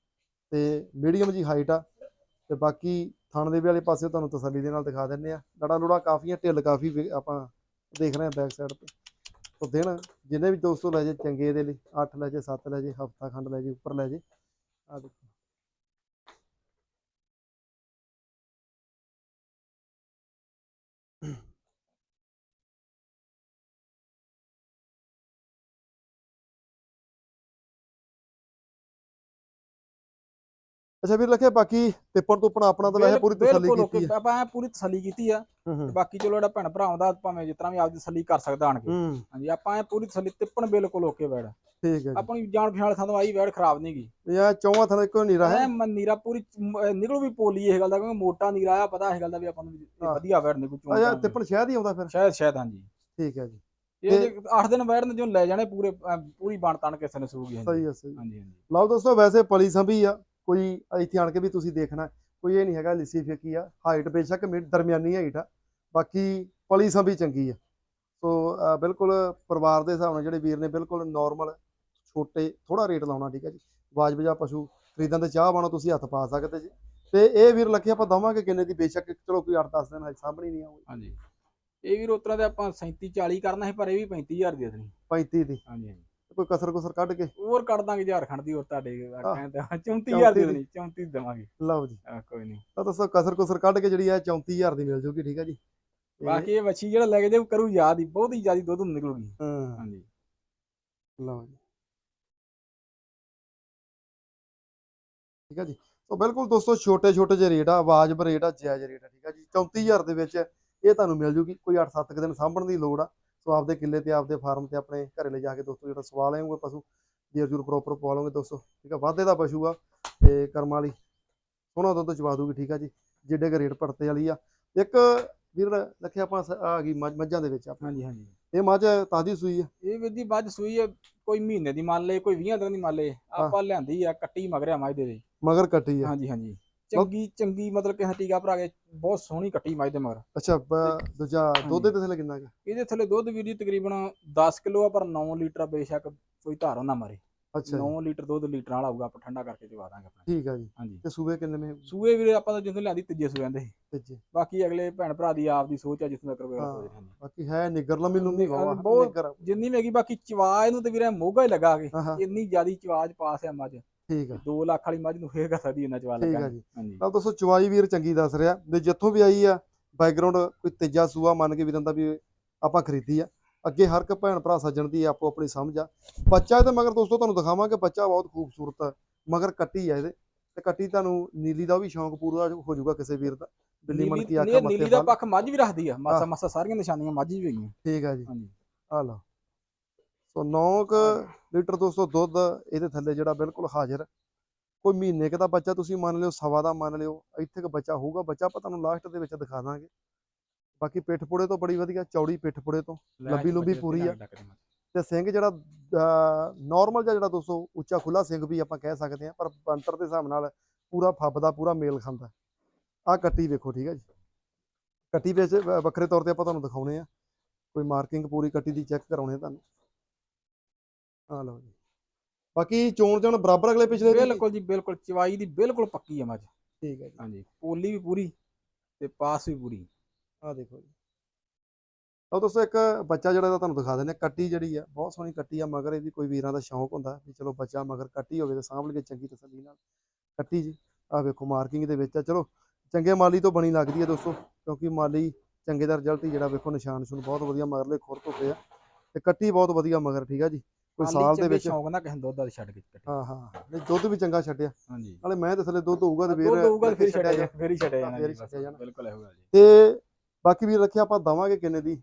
ਤੇ ਮੀਡੀਅਮ ਜੀ ਹਾਈਟ ਆ। ਤੇ ਬਾਕੀ ਥਣ ਦੇ ਵਾਲੇ ਪਾਸੇ ਤੁਹਾਨੂੰ ਤਸੱਲੀ ਦੇ ਨਾਲ ਦਿਖਾ ਦਿੰਨੇ ਆ। ਲੜਾ ਲੁੜਾ ਕਾਫੀ ਆ ਢਿੱਲ ਕਾਫੀ ਆਪਾਂ ਦੇਖ ਰਹੇ ਆ ਬੈਕ ਸਾਈਡ ਤੇ। ਤੋ ਦਿਨ ਜਿੰਨੇ ਵੀ ਦੋਸਤੋ ਲੈ ਜੇ ਚੰਗੇ ਦੇ ਲਈ 8 ਲੈ ਜੇ 7 ਲੈ ਜੇ ਹਫਤਾ ਖੰਡ ਲੈ ਜੇ ਉੱਪਰ ਲੈ ਜੇ ਆ ਦੇਖੋ। ਅੱਛਾ ਵੀਰ ਲਖੇ ਬਾਕੀ ਤਿੱਪਣ ਤੁੱਪਣ ਆਪਣਾ ਤਾਂ ਵੈਸੇ ਪੂਰੀ ਤਸੱਲੀ ਕੀਤੀ ਹੈ ਆਪਾਂ ਐਂ ਪੂਰੀ ਤਸੱਲੀ ਕੀਤੀ ਆ। ਤੇ ਬਾਕੀ ਚਲੋ ਜਿਹੜਾ ਭੈਣ ਭਰਾ ਆਉਂਦਾ ਭਾਵੇਂ ਜਿਸ ਤਰ੍ਹਾਂ ਵੀ ਆਪਦੀ ਤਸੱਲੀ ਕਰ ਸਕਦਾ ਆਣ ਕੇ। ਹਾਂਜੀ ਆਪਾਂ ਐ ਪੂਰੀ ਤਸੱਲੀ ਤਿੱਪਣ ਬਿਲਕੁਲ ਓਕੇ ਵੈੜ। ਠੀਕ ਹੈ ਜੀ। ਆਪਣੀ ਜਾਣ ਪਛਾਣ ਥਾਂ ਤੋਂ ਆਈ ਵੈੜ ਖਰਾਬ ਨਹੀਂ ਗਈ ਇਹ ਚੌਵਾਂ ਥਾਂ ਇੱਕੋ ਨੀਰਾ ਹੈ। ਐ ਨੀਰਾ ਪੂਰੀ ਨਿਕਲੂ ਵੀ ਪੋਲੀ ਇਹ ਗੱਲ ਦਾ ਕਿਉਂਕਿ ਮੋਟਾ ਨੀਰਾ ਆ ਪਤਾ ਇਹ ਗੱਲ ਦਾ ਵੀ ਆਪਾਂ ਨੂੰ। ਵਧੀਆ ਵੈੜ ਨਿਕਲੂ ਚੋਂ ਅੱਛਾ ਤਿੱਪਣ ਸ਼ਹਿਦ ਹੀ ਆਉਂਦਾ ਫਿਰ। ਸ਼ਾਇਦ ਸ਼ਾਇਦ ਹਾਂਜੀ। ਠੀਕ ਹੈ ਜੀ। ਇਹ 8 ਦਿਨ ਨੇ ਜੋ ਲੈ ਜਾਣੇ ਪੂਰੇ ਪੂਰੀ ਬਣ ਤਣ ਕਿਸੇ ਨੇ ਸੂਗੀ ਸਹੀ ਹੈ ਸਹੀ ਹਾਂਜੀ ਹਾਂਜੀ। ਲਓ ਦੋਸਤੋ ਵੈਸੇ ਪਲੀ ਸੰਭੀ ਆ। ਕੋਈ ਇੱਥੇ ਆਣ ਕੇ ਵੀ ਤੁਸੀਂ ਦੇਖਣਾ ਕੋਈ ਇਹ ਨਹੀਂ ਹੈਗਾ ਲਿੱਸੀ ਫੇਕੀ ਆ ਹਾਈਟ ਬੇਸ਼ੱਕ ਮਿਡ ਦਰਮਿਆਨੀ ਹਾਈਟ ਆ ਬਾਕੀ ਪਲੀ ਸੰਭੀ ਚੰਗੀ ਆ ਸੋ ਬਿਲਕੁਲ ਪਰਿਵਾਰ ਦੇ ਹਿਸਾਬ ਨਾਲ ਜਿਹੜੇ ਵੀਰ ਨੇ ਬਿਲਕੁਲ ਨਾਰਮਲ ਛੋਟੇ ਥੋੜਾ ਰੇਟ ਲਾਉਣਾ ਠੀਕ ਹੈ ਜੀ। ਵਾਜਬ ਜਿਹਾ ਪਸ਼ੂ ਖਰੀਦਣ ਤੇ ਚਾਹ ਬਾਣੋ ਤੁਸੀਂ ਹੱਥ ਪਾ ਸਕਦੇ ਜੀ। ਤੇ ਇਹ ਵੀਰ ਲੱਖੇ ਆਪਾਂ ਦਵਾਂਗੇ ਕਿੰਨੇ ਦੀ ਬੇਸ਼ੱਕ ਚਲੋ ਕੋਈ 8-10 ਦਿਨ ਹਜੇ ਸਾਂਭਣੀ ਨਹੀਂ ਆਉਗੀ ਹਾਂਜੀ। ਇਹ ਵੀ ਰੋਤਰਾ ਦੇ ਆਪਾਂ 37 40 ਕਰਨਾ ਸੀ ਪਰ ਇਹ ਵੀ 35000 ਦੀ ਦੇਣੀ 35 ਦੀ। ਹਾਂਜੀ ਹਾਂਜੀ। ਕੋਈ ਕਸਰ ਕੁਸਰ ਕੱਢ ਕੇ? ਹੋਰ ਕੱਢ ਦਾਂਗੇ ਝਾਰਖੰਡ ਦੀ ਹੋਰ ਤੁਹਾਡੇ ਕਹਿੰਦੇ 34000 ਦੀ 34 ਦੇਣੀ 34 ਦੇਵਾਂਗੇ। ਲਓ ਜੀ। ਆਹ, ਕੋਈ ਨਹੀਂ। ਤਾਂ ਦੱਸੋ ਕਸਰ ਕੁਸਰ ਕੱਢ ਕੇ ਜਿਹੜੀ ਆ 34000 ਦੀ ਮਿਲ ਜੂਗੀ ਠੀਕ ਹੈ ਜੀ? ਬਾਕੀ ਇਹ ਵੱਛੀ ਜਿਹੜਾ ਲੈ ਕੇ ਜਾਊ ਕਰੂ ਯਾਦ ਹੀ ਬਹੁਤ ਹੀ ਜ਼ਿਆਦਾ ਦੁੱਧ ਨਿਕਲੂਗੀ। ਹਾਂ। ਹਾਂਜੀ। ਲਓ ਜੀ। ਠੀਕ ਹੈ ਜੀ। ਸੋ ਬਿਲਕੁਲ ਦੋਸਤੋ ਛੋਟੇ ਛੋਟੇ ਜਿਹੇ ਰੇਟ ਆ ਵਾਜਬ ਰੇਟ ਆ ਜਾਇਜ਼ ਰੇਟ ਆ ਠੀਕ ਹੈ ਜੀ। 34000 ਦੇ ਵਿੱਚ ਇਹ ਤੁਹਾਨੂੰ ਮਿਲ ਜੂਗੀ ਕੋਈ 8-7 ਦਿਨ ਸਾਂਭਣ ਦੀ ਲੋੜ ਆ। ਸੋ ਆਪਦੇ ਕਿੱਲੇ ਤੇ ਆਪਦੇ ਫਾਰਮ ਤੇ ਆਪਣੇ ਘਰੇ ਲੈ ਜਾ ਕੇ ਦੋਸਤੋ ਜਿਹੜਾ ਸਵਾ ਲਿਆਉਂਗੇ ਪਸ਼ੂ ਜੇਰ ਜੂਰ ਪ੍ਰੋਪਰ ਪਵਾ ਲਓਗੇ ਦੋਸਤੋ ਠੀਕ ਆ ਵਾਧੇ ਦਾ ਪਸ਼ੂ ਆ ਤੇ ਕਰਮ ਵਾਲੀ ਸੋਹਣਾ ਦੁੱਧ ਚਵਾ ਦੂਗੀ ਠੀਕ ਆ ਜੀ ਜਿੱਡੇ ਕੁ ਰੇਟ ਪੜਤੇ ਵਾਲੀ ਆ। ਇੱਕ ਵੀਰ ਲੱਖੇ ਆਪਾਂ ਆ ਗਈ ਮੱਝ- ਮੱਝਾਂ ਦੇ ਵਿੱਚ ਆਪਾਂ। ਹਾਂਜੀ ਹਾਂਜੀ। ਇਹ ਮੱਝ ਤਾਜ਼ੀ ਸੂਈ ਆ। ਇਹ ਵਿਧੀ ਬਾਅਦ ਸੂਈ ਹੈ ਕੋਈ ਮਹੀਨੇ ਦੀ ਮੰਨ ਲਏ ਕੋਈ 20 ਦਿਨ ਦੀ ਮੰਨ ਲਏ ਆਪਾਂ ਲਿਆਂਦੀ ਆ ਕੱਟੀ ਮਗਰਿਆ ਮੱਝ ਦੇ ਦੇ। ਮਗਰ ਕੱਟੀ ਆ। ਹਾਂਜੀ ਹਾਂਜੀ। ਚੰਗੀ ਚੰਗੀ ਮਤਲਬ ਕਿ ਟੀਕਾ ਭਰਾ ਕੇ ਬਹੁਤ ਸੋਹਣੀ ਕੱਟੀ ਮੱਝ ਦੇ ਮਗਰ। ਅੱਛਾ ਬ- ਦੂਜਾ ਦੁੱਧ ਦੇ ਥੱਲੇ ਕਿੰਨਾ ਕੁ? ਇਹਦੇ ਥੱਲੇ ਦੁੱਧ ਵੀਰ ਜੀ ਤਕਰੀਬਨ 10 ਕਿਲੋ ਆ ਪਰ 9 ਲੀਟਰ ਬੇਸ਼ੱਕ ਕੋਈ ਧਾਰੋਂ ਨਾ ਮਾਰੇ। ਅੱਛਾ। ਜੀ 9 ਲੀਟਰ ਦੁੱਧ ਲੀਟਰਾਂ ਵਾਲਾ ਆਊਗਾ ਆਪਾਂ ਠੰਡਾ ਕਰਕੇ ਚਵਾ ਦਾਂਗੇ ਆਪਣਾ। ਠੀਕ ਆ ਜੀ। ਹਾਂਜੀ। ਤੇ ਸੂਬੇ ਕਿੰਨੇ ਮੇ ਸੂਏ ਵੀਰੇ ਆਪਾਂ ਤਾਂ ਜਿੱਥੋਂ ਲਿਆਂਦੀ ਤੀਜੇ ਸੂਏ ਆਂਦੇ ਸੀ। ਭੇਜੇ ਬਾਕੀ ਅਗਲੇ ਭੈਣ ਭਰਾ ਦੀ ਆਪ ਦੀ ਸੋਚ ਆ ਜਿੱਥੋਂ ਤੱਕ ਹਾਂ। ਸੋਚ ਬਾਕੀ ਹੈ ਨਿੱਗਰ ਲੰਮੀ ਲੰਮੀ ਬਹੁਤ- ਜਿੰਨੀ ਵੀ ਹੈਗੀ ਬਾਕੀ ਚਵਾ ਇਹਨੂੰ ਤੇ ਵੀਰੇ ਮੋਗਾ ਹੀ ਲੱਗਾ ਕੇ। ਹਾਂ ਹਾਂ। ਇੰਨੀ ਜ਼ਿਆਦੀ ਚਵਾਜ ਪਾਸ ਹੈ ਮੱਝ। ਠੀਕ ਆ। 2 ਲੱਖ ਵਾਲੀ ਮੱਝ ਨੂੰ ਫੇਰ ਕਰ ਸਕਦੀ ਇੰਨਾ ਚਵਾ ਠੀਕ ਲੱਗਾ ਆ ਜੀ। ਹਾਂਜੀ। ਤਾਂ ਦੋਸਤੋ ਚਵਾਈ ਵੀਰ ਚੰਗੀ ਦੱਸ ਰਿਹਾ। ਤੇ ਜਿੱਥੋਂ ਵੀ ਆਈ ਆ ਬੈਕਗ੍ਰਾਉਂਡ ਕੋਈ ਤੇਜਾ ਸੂਆ ਮੰਨ ਕੇ ਵੀਰਾਂ ਦਾ ਵੀ ਆਪਾਂ ਖਰੀਦੀ ਆ। ਅੱਗੇ ਹਰ ਇੱਕ ਭੈਣ ਭਰਾ ਸੱਜਣ ਦੀ ਆਪੋ ਆਪਣੀ ਸਮਝ ਆ। ਬੱਚਾ ਇਹਦੇ ਮਗਰ ਦੋਸਤੋ ਤੁਹਾਨੂੰ ਦਿਖਾਵਾਂਗੇ ਬੱਚਾ ਬਹੁਤ ਖੂਬਸੂਰਤ ਆ। ਮਗਰ ਕੱਟੀ ਆ ਇਹਦੇ। ਤੇ ਕੱਟੀ ਤੁਹਾਨੂੰ ਨੀਲੀ ਦਾ ਵੀ ਸ਼ੌਂਕ ਪੂਰਾ ਹੋ ਜਾਊਗਾ ਕਿਸੇ ਵੀਰ ਦਾ। ਬਿੱਲੀ ਮਣ ਕੀ ਨੀਲੀ ਆਖਾ ਨੀਲੀ ਦਾ ਪੱਖ ਮੱਝ ਵੀ ਰੱਖਦੀ ਆ। ਮਾਸਾ। ਮਾਸਾ ਸਾਰੀਆਂ ਨਿਸ਼ਾਨੀਆਂ ਮੱਝ ਹੀ ਹੈਗੀਆਂ ਠੀਕ ਆ ਜੀ। ਹਾਂਜੀ। ਆ ਲਓ। ਸੋ 9 ਲੀਟਰ ਦੋਸਤੋ ਦੁੱਧ ਇਹਦੇ ਥੱਲੇ ਜਿਹੜਾ ਬਿਲਕੁਲ ਹਾਜ਼ਰ। ਕੋਈ ਮਹੀਨੇ ਕੁ ਦਾ ਬੱਚਾ ਤੁਸੀਂ ਮੰਨ ਲਿਓ ਸਵਾ ਦਾ ਮੰਨ ਲਿਓ ਇੱਥੇ ਕ ਬੱਚਾ ਹੋਊਗਾ ਬੱਚਾ ਆਪਾਂ ਤੁਹਾਨੂੰ ਲਾਸਟ ਦੇ ਵਿੱਚ ਦਿਖਾ ਦਾਂਗੇ। ਬਾਕੀ ਪਿੱਠ ਪੁੜੇ ਤੋਂ ਬੜੀ ਵਧੀਆ ਚੌੜੀ ਪਿੱਠ ਪੁੜੇ ਤੋਂ ਲੰਬੀ ਲੰਬੀ ਪੂਰੀ ਆ। ਤੇ ਸਿੰਘ ਜਿਹੜਾ ਨਾਰਮਲ ਜਿਹਾ ਜਿਹੜਾ ਦੋਸਤੋ ਉੱਚਾ ਖੁੱਲਾ ਸਿੰਘ ਵੀ ਆਪਾਂ ਕਹਿ ਸਕਦੇ ਹਾਂ ਪਰ ਬੰਤਰ ਦੇ ਹਿਸਾਬ ਨਾਲ ਪੂਰਾ ਫੱਬ ਦਾ ਪੂਰਾ ਮੇਲ ਖਾਂਦਾ। ਆ ਕੱਟੀ ਵੇਖੋ ਠੀਕ ਹੈ ਜੀ। ਕੱਟੀ ਵਿੱਚ ਵੱਖਰੇ ਤੌਰ ਤੇ ਆਪਾਂ ਤੁਹਾਨੂੰ ਦਿਖਾਉਣੇ ਆ। ਕੋਈ ਮਾਰਕਿੰਗ ਪੂਰੀ ਕੱਟੀ ਦੀ ਚੈੱਕ ਕਰਾਉਣੇ ਤੁਹਾਨੂੰ। ਆ ਲਓ ਜੀ। ਬਾਕੀ ਚੋਣ ਚੋਣ ਬਰਾਬਰ ਅਗਲੇ ਪਿਛਲੇ ਦੀ? ਬਿਲਕੁਲ ਜੀ ਬਿਲਕੁਲ। ਚਵਾਈ ਦੀ ਬਿਲਕੁਲ ਪੱਕੀ ਆ ਮੱਝ। ਠੀਕ ਹੈ ਜੀ। ਹਾਂਜੀ ਪੋਲੀ ਵੀ ਪੂਰੀ ਤੇ ਪਾਸ ਵੀ ਪੂਰੀ। ਆ ਦੇਖੋ ਜੀ। ਉਹ ਦੋਸਤੋ ਇੱਕ ਬੱਚਾ ਜਿਹੜਾ ਇਹਦਾ ਤੁਹਾਨੂੰ ਦਿਖਾ ਦਿੰਦੇ ਹਾਂ ਕੱਟੀ ਜਿਹੜੀ ਆ ਬਹੁਤ ਸੋਹਣੀ ਕੱਟੀ ਆ ਮਗਰ ਇਹ ਵੀ ਕੋਈ ਵੀਰਾਂ ਦਾ ਸ਼ੌਂਕ ਹੁੰਦਾ ਵੀ ਚਲੋ ਬੱਚਾ ਮਗਰ ਕੱਟੀ ਹੋਵੇ ਤੇ ਸਾਂਭ ਲਈਏ ਚੰਗੀ ਤਸੱਲੀ ਨਾਲ। ਕੱਟੀ ਜੀ ਆ ਵੇਖੋ ਮਾਰਕਿੰਗ ਦੇ ਵਿੱਚ ਆ। ਚਲੋ ਚੰਗੇ ਮਾਲੀ ਤੋਂ ਬਣੀ ਲੱਗਦੀ ਹੈ ਦੋਸਤੋ ਕਿਉਂਕਿ ਮਾਲੀ ਚੰਗੇ ਦਾ ਰਿਜ਼ਲਟ ਹੀ ਜਿਹੜਾ ਵੇਖੋ ਨਿਸ਼ਾਨ ਨਿਸ਼ੂਨ ਬਹੁਤ ਵਧੀਆ ਮਗਰਲੇ ਖੁਰ ਧੁੱਪੇ ਆ। ਤੇ ਕੱਟੀ ਬਹੁਤ ਵਧੀਆ ਮਗਰ ਠੀਕ ਆ ਜੀ। ਕੋਈ ਸਾਲ ਦੇ ਵਿੱਚ ਸ਼ੌਂਕ ਨਾ ਕਿਸੇ ਦੁੱਧ ਦਾ ਛੱਡ ਕੇ ਕੱਟੀ। ਹਾਂ ਹਾਂ। ਨਹੀਂ ਦੁੱਧ ਵੀ ਚੰਗਾ ਛੱਡਿਆ। ਹਾਂਜੀ। ਨਾਲੇ ਮੈਂ ਤੇ ਥੱਲੇ ਦੁੱਧ ਹੋਊਗਾ ਤੇ ਵੀਰ ਦੁੱਧ ਹੋਊਗਾ ਫਿਰ ਫਿਰ ਛੱਡਿਆ ਜਾ- ਜਾਣਾ। ਫਿਰ ਹੀ ਛੱਡਿਆ ਜਾਣਾ। ਫਿਰ ਹੀ ਜੀ। ਬਿਲਕੁਲ ਇਹੋ ਗੱਲ ਜੀ। ਤੇ ਬਾਕੀ ਵੀਰ ਰੱਖਿਆ ਆਪਾਂ ਦਵਾਂਗੇ ਕਿੰਨੇ ਦੀ।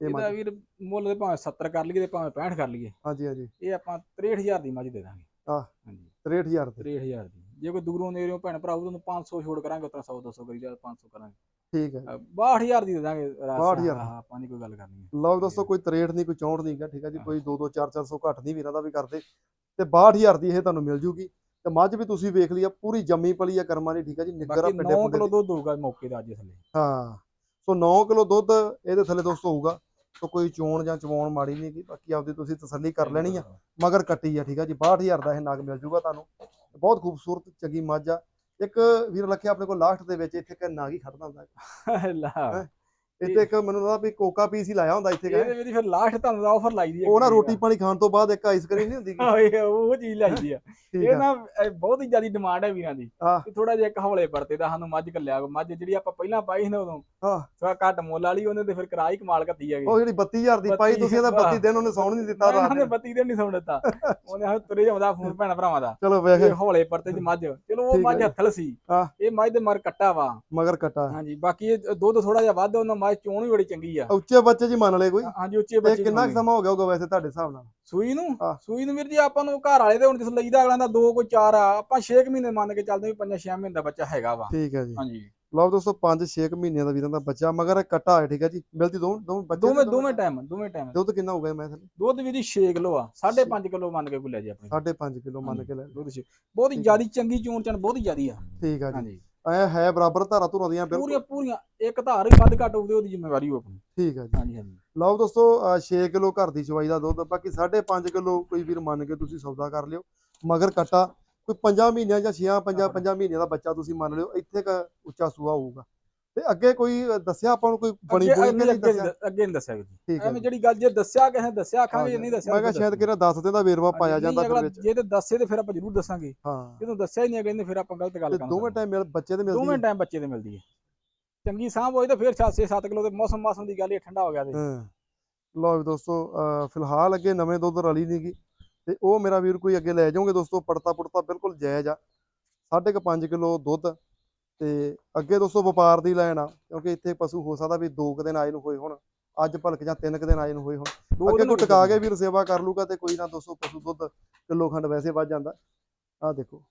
ਇਹ ਇਹਦਾ ਵੀਰ ਮੁੱਲ ਦੇ ਭਾਵੇਂ 70 ਕਰ ਲਈਏ ਤੇ ਭਾਵੇਂ 65 ਕਰ ਲਈਏ। ਹਾਂਜੀ ਹਾਂਜੀ। ਇਹ ਆਪਾਂ 63000 ਦੀ ਮੱਝ ਦੇ ਦਾਂਗੇ। ਆਹ। ਹਾਂਜੀ। 63000 ਦੇ 63000 ਦੀ। ਜੇ ਕੋਈ ਦੂਰੋਂ ਨੇੜਿਓਂ ਭੈਣ ਭਰਾ ਉਹਨੂੰ 500 ਛੋੜ ਕਰਾਂਗੇ ਉਤਰਾ 100 200 ਕਰੀਦਾ 500 ਕਰਾਂਗੇ। ਠੀਕ ਹੈ। ਅਹ 62000 ਦੀ ਦੇ ਦਾਂਗੇ ਰਾਸ 62,000 ਹਾਂ, ਆਪਾਂ ਨਹੀਂ ਕੋਈ ਗੱਲ ਕਰਨੀ ਹੈ। ਲਓ ਦੋਸਤੋ ਕੋਈ 63 ਨਹੀਂ ਕੋਈ 64 ਨਹੀਂ ਗਾ ਠੀਕ ਹੈ ਜੀ। ਕੋਈ 2 2 4 400 ਘੱਟ ਨਹੀਂ ਵੀਰਾਂ ਦਾ ਵੀ ਕਰਦੇ। ਤੇ 62000 ਦੀ ਇਹ ਤੁਹਾਨੂੰ ਮਿਲ ਜੂਗੀ। ਤੇ ਮੱਝ ਵੀ ਤੁਸੀਂ ਵੇਖ ਲਈ ਆ ਪੂਰੀ ਜੰਮੀ ਪਲੀ ਆ ਕਰਮਾਂ ਦੀ ਠੀਕ ਹੈ ਜੀ ਨਿੱਗਰ ਆ ਬਾਕੀ ਪਿੰਡੇ 9 ਪੁੰਡੇ ਕਿਲੋ। ਦੁੱਧ ਹੋਊਗਾ ਮੌਕੇ ਦਾ ਅੱਜ ਥੱਲੇ। ਹਾਂ ਸੋ 9 ਕਿਲੋ ਦੁੱਧ ਇਹਦੇ ਥੱਲੇ ਦੋਸਤੋ ਹੋਊਗਾ। ਸੋ ਕੋਈ ਚੋਣ ਜਾਂ ਚਵਾਉਣ ਮਾੜੀ ਨਹੀਂ ਗੀ ਬਾਕੀ ਆਪਦੀ ਤੁਸੀਂ ਤਸੱਲੀ ਕਰ ਲੈਣੀ ਆ ਮਗਰ ਕੱਟੀ ਆ ਠੀਕ ਆ ਜੀ 62000 ਦਾ ਇਹ ਨਗ ਮਿਲ ਜੂਗਾ ਤੁਹਾਨੂੰ। ਬਹੁਤ ਖੂਬਸੂਰਤ ਚੰਗੀ ਮੱਝ ਆ। ਇੱਕ ਵੀਰ ਲੱਖਿਆ ਆਪਣੇ ਕੋਲ ਲਾਸਟ ਦੇ ਵਿੱਚ ਇੱਥੇ ਇੱਕ ਨਗ ਖੜਦਾ ਹੁੰਦਾ। ਲਾ। ਇੱਥੇ ਇੱਕ ਮੈਨੂੰ ਲੱਗਦਾ ਵੀ ਕੋਕਾ ਪੀਸ ਹੀ ਲਾਇਆ ਹੁੰਦਾ ਇੱਥੇ ਇਹਦੇ ਕਹੇ ਵਿੱਚ ਫਿਰ ਲਾਸਟ ਤੁਹਾਨੂੰ ਦਾ ਆਫਰ ਲਾਈ ਦੀ ਹੈ ਉਹ ਨਾ ਕਿਸੇ ਰੋਟੀ ਪਾਣੀ ਖਾਣ ਤੋਂ ਬਾਅਦ ਇੱਕ ਆਈਸਕ੍ਰੀਮ ਨਹੀਂ ਹੁੰਦੀ ਗੀ? ਹਾਂ, ਇਹ ਉਹ ਚੀਜ਼ ਲਾਈਦੀ ਆ। ਠੀਕ ਇਹ ਆ। ਨਾ ਇਹ ਬਹੁਤ ਹੀ ਜ਼ਿਆਦਾ ਡਿਮਾਂਡ ਹੈ ਵੀਰਾਂ ਦੀ। ਹਾਂ। ਥੋੜਾ ਜਿਹਾ ਇੱਕ ਹੌਲੇ ਪਰਤੇ ਦਾ ਸਾਨੂੰ ਮੱਝ ਕੱਲਿਆ ਮੱਝ ਜਿਹੜੀ ਆਪਾਂ ਪਹਿਲਾਂ ਪਾਈ ਸੀ ਨਾ ਉਦੋਂ ਹਾਂ। ਥੋੜਾ ਘੱਟ ਮੁੱਲ ਵਾਲੀ ਉਹਨੇ ਤੇ ਫਿਰ ਹੀ ਕਮਾਲ ਕੱਤੀ ਹੈਗੀ। ਉਹ ਜਿਹੜੀ 32000 ਦੀ ਪਾਈ ਤੁਸੀਂ ਇਹਦਾ 32 ਦਿਨ ਉਹਨੇ ਸੌਣ ਨਹੀਂ ਦਿੱਤਾ ਰਾਤ ਨੂੰ। ਬੱਤੀ ਦੇ ਨਹੀਂ ਸੌਣ ਦਿੱਤਾ। ਉਹਨੇ ਹਰ ਤੁਰੇ ਜਾਂਦਾ ਫੋਨ ਭੈਣਾ ਭਰਾਵਾਂ ਦਾ। ਚਲੋ ਵੇਖ। ਇਹ ਹੌਲੇ ਪਰਤੇ ਦੀ ਮੱਝ। ਚਲੋ ਉਹ ਠੀਕ ਮੱਝ ਹੈ। ਹੱਥਲ ਸੀ। ਹਾਂ। ਇਹ ਮੱਝ ਦੇ ਮਰ ਕੱਟਾ ਵਾ। ਮਗਰ ਕਟਾ। ਹਾਂਜੀ ਬਾਕੀ ਇਹ ਦੁੱਧ ਥੋੜਾ ਜਿਹਾ ਵੱਧ ਉਹਨਾਂ ਮੱਝ ਚੋਣ ਵੀ ਬੜੀ ਚੰਗੀ ਆ? ਉੱਚੇ ਬੱਚੇ ਜੀ ਮੰਨ ਲਏ ਕੋਈ। ਹਾਂਜੀ ਉੱਚੇ ਬੱਚੇ ਕਿੰਨਾ ਕੁ ਦੀ ਸਮਾਂ ਹੋ ਗਿਆ ਹੋਊਗਾ ਵੈਸੇ ਤੁਹਾਡੇ ਹਿਸਾਬ ਨਾਲ? ਸੂਈ ਨੂੰ। ਸੂਈ ਨੂੰ ਵੀਰ ਜੀ ਆਪਾਂ ਨੂੰ ਘਰ ਵਾਲੇ ਦੇ ਹੁਣ ਜਿਸ ਲਈਦਾ ਅਗਲਾ ਦਾ ਦੋ ਕੋਈ ਚਾਰ ਆ। ਆਪਾਂ 6 ਮਹੀਨੇ ਮੰਨ ਕੇ ਚੱਲਦੇ ਵੀ 5-6 ਮਹੀਨੇ ਦਾ ਬੱਚਾ ਹੈਗਾ ਵਾ। ਠੀਕ ਹੈ ਜੀ। ਹਾਂਜੀ। ਲਓ ਦੋਸਤੋ 5-6 ਮਹੀਨਿਆਂ ਦਾ ਵੀਰਾਂ ਦਾ ਬੱਚਾ ਮਗਰ ਕਟਾ ਹੈ ਠੀਕ ਹੈ ਜੀ? ਮਿਲਦੀ ਦੋ ਦੋ ਬੱਚੇ ਦੋਵੇਂ ਦੇ ਦੋਵੇਂ ਟਾਈਮ ਦੋਵੇਂ ਟਾਈਮ ਦੁੱਧ ਕਿੰਨਾ ਹੋਊਗਾ ਮੈਂ ਥੱਲੇ ਦੁੱਧ ਵੀਰ ਜੀ 6 ਕਿਲੋ ਆ। 5.5 ਕਿਲੋ ਮੰਨ ਕੇ ਕੋਈ ਲੈ ਜੀ ਆਪਣੇ 5.5 ਕਿਲੋ ਮੰਨ ਕੇ ਲੈ। ਦੁੱਧ ਬਹੁਤ ਹੀ ਜ਼ਿਆਦੀ ਚੰਗੀ ਚੋਣ ਚਣ ਬਹੁਤ ਹੀ ਜ਼ਿਆਦੀ ਆ। ਠੀਕ ਹੈ ਜੀ। ਹਾਂਜੀ। ਐ ਹੈ ਬਰਾਬਰ ਧਾਰਾ ਧੁਰਾਂ ਦੀਆਂ ਬਿਲਕੁਲ। ਪੂਰੀਆਂ ਪੂਰੀਆਂ। ਇੱਕ ਧਾਰ ਹੀ ਵੱਧ ਘੱਟ ਹੋਵੇ ਉਹਦੀ ਜ਼ਿੰਮੇਵਾਰੀ ਹੋ ਆਪਣੀ। ਠੀਕ ਹੈ ਜੀ। ਹਾਂਜੀ ਹਾਂਜੀ। ਲਓ ਦੋਸਤੋ 6 ਕਿਲੋ ਘਰ ਦੀ ਚਵਾਈ ਦਾ ਦੁੱਧ ਬਾਕੀ 5.5 ਕਿਲੋ ਕੋਈ ਵੀਰ ਮੰਨ ਕੇ ਤੁਸੀਂ ਸੌਦਾ ਕਰ ਲਿਓ। ਮਗਰ ਕਟਾ ਕੋਈ 5 ਮਹੀਨਿਆਂ ਜਾਂ 6 5 5 ਮਹੀਨਿਆਂ ਦਾ ਬੱਚਾ ਤੁਸੀਂ ਮੰਨ ਲਿਓ ਇੱਥੇ ਕ ਉੱਚਾ ਸੂਆ ਹੋਊਗਾ। ਤੇ ਅੱਗੇ ਕੋਈ ਦੱਸਿਆ ਆਪਾਂ ਨੂੰ ਕੋਈ ਬਣੀ ਅੱਗੇ ਨਹੀਂ ਅੱਗੇ ਦੱਸਿਆ? ਨਹੀਂ- ਅੱਗੇ ਨਹੀਂ ਦੱਸਿਆ ਵੀਰ ਜੀ ਠੀਕ ਹੈ ਐਵੇਂ ਜਿਹੜੀ ਗੱਲ ਜੇ ਦੱਸਿਆ ਕਿਸੇ ਦੱਸਿਆ ਆਖਾਂਗੇ ਜੇ ਨਹੀਂ ਦੱਸਿਆ ਮੈਂ ਕਿਹਾ ਤਾਂ ਸ਼ਾਇਦ ਕਿਹੜਾ ਦੱਸ ਦਿੰਦਾ ਵੇਰਵਾ ਪਾਇਆ ਨਹੀਂ, ਜਾਂਦਾ ਫਿਰ ਵਿੱਚ। ਜੇ ਤੇ ਦੱਸੇ ਤੇ ਫਿਰ ਆਪਾਂ ਜ਼ਰੂਰ ਦੱਸਾਂਗੇ। ਹਾਂ। ਜਦੋਂ ਦੱਸਿਆ ਹੀ ਨਹੀਂ ਕਹਿੰਦੇ ਫਿਰ ਆਪਾਂ ਗਲਤ ਗੱਲ ਤੇ ਕਰਾਂਗੇ ਦੋਵੇਂ ਟਾਈਮ ਮਿਲ ਬੱਚੇ ਦੇ ਮਿਲਦੀ ਦੋਵੇਂ ਹੈ। ਟਾਈਮ ਬੱਚੇ ਦੇ ਮਿਲਦੀ ਹੈ। ਚੰਗੀ ਸਾਂਭ ਹੋਈ ਤਾਂ ਫਿਰ 6-7 ਕਿਲੋ ਦੇ ਮੌਸਮ ਮਾਸਮ ਦੀ ਗੱਲ ਇਹ ਠੰਡਾ ਹੋ ਗਿਆ ਤੇ। ਹਾਂ। ਲਓ ਵੀ ਦੋਸਤੋ ਫਿਲਹਾਲ ਅੱਗੇ ਨਵੇਂ ਦੁੱਧ ਰਲੀ ਨਹੀਂਗੀ ਤੇ ਉਹ ਮੇਰਾ ਵੀਰ ਕੋਈ ਅੱਗੇ ਲੈ ਜਾਓਗੇ ਦੋਸਤੋ ਪੜਤਾ ਪੁੜਤਾ ਬਿਲਕੁਲ ਜਾਇਜ਼ ਆ। ਸਾਢੇ ਕੁ 5 ਕਿਲੋ ਦੁੱਧ ਤੇ ਅੱਗੇ ਦੋਸਤੋ ਵਪਾਰ ਦੀ ਲੈਣ ਆ ਕਿਉਂਕਿ ਇੱਥੇ ਪਸ਼ੂ ਹੋ ਸਕਦਾ ਵੀ ਦੋ ਕੁ ਦਿਨ ਆਏ ਨੂੰ ਹੋਏ ਹੁਣ ਅੱਜ ਭਲਕ ਜਾਂ ਤਿੰਨ ਕੁ ਦਿਨ ਆਏ ਨੂੰ ਹੋਏ ਹੁਣ। ਅੱਗੇ ਕੋ ਟਿਕਾ ਕੇ ਵੀਰ ਸੇਵਾ ਕਰ ਲੂਗਾ ਤੇ ਕੋਈ ਨਾ ਦੋਸਤੋ ਪਸ਼ੂ ਦੁੱਧ ਕਿਲੋ ਖੰਡ ਵੈਸੇ ਵੱਧ ਜਾਂਦਾ। ਆਹ ਦੇਖੋ।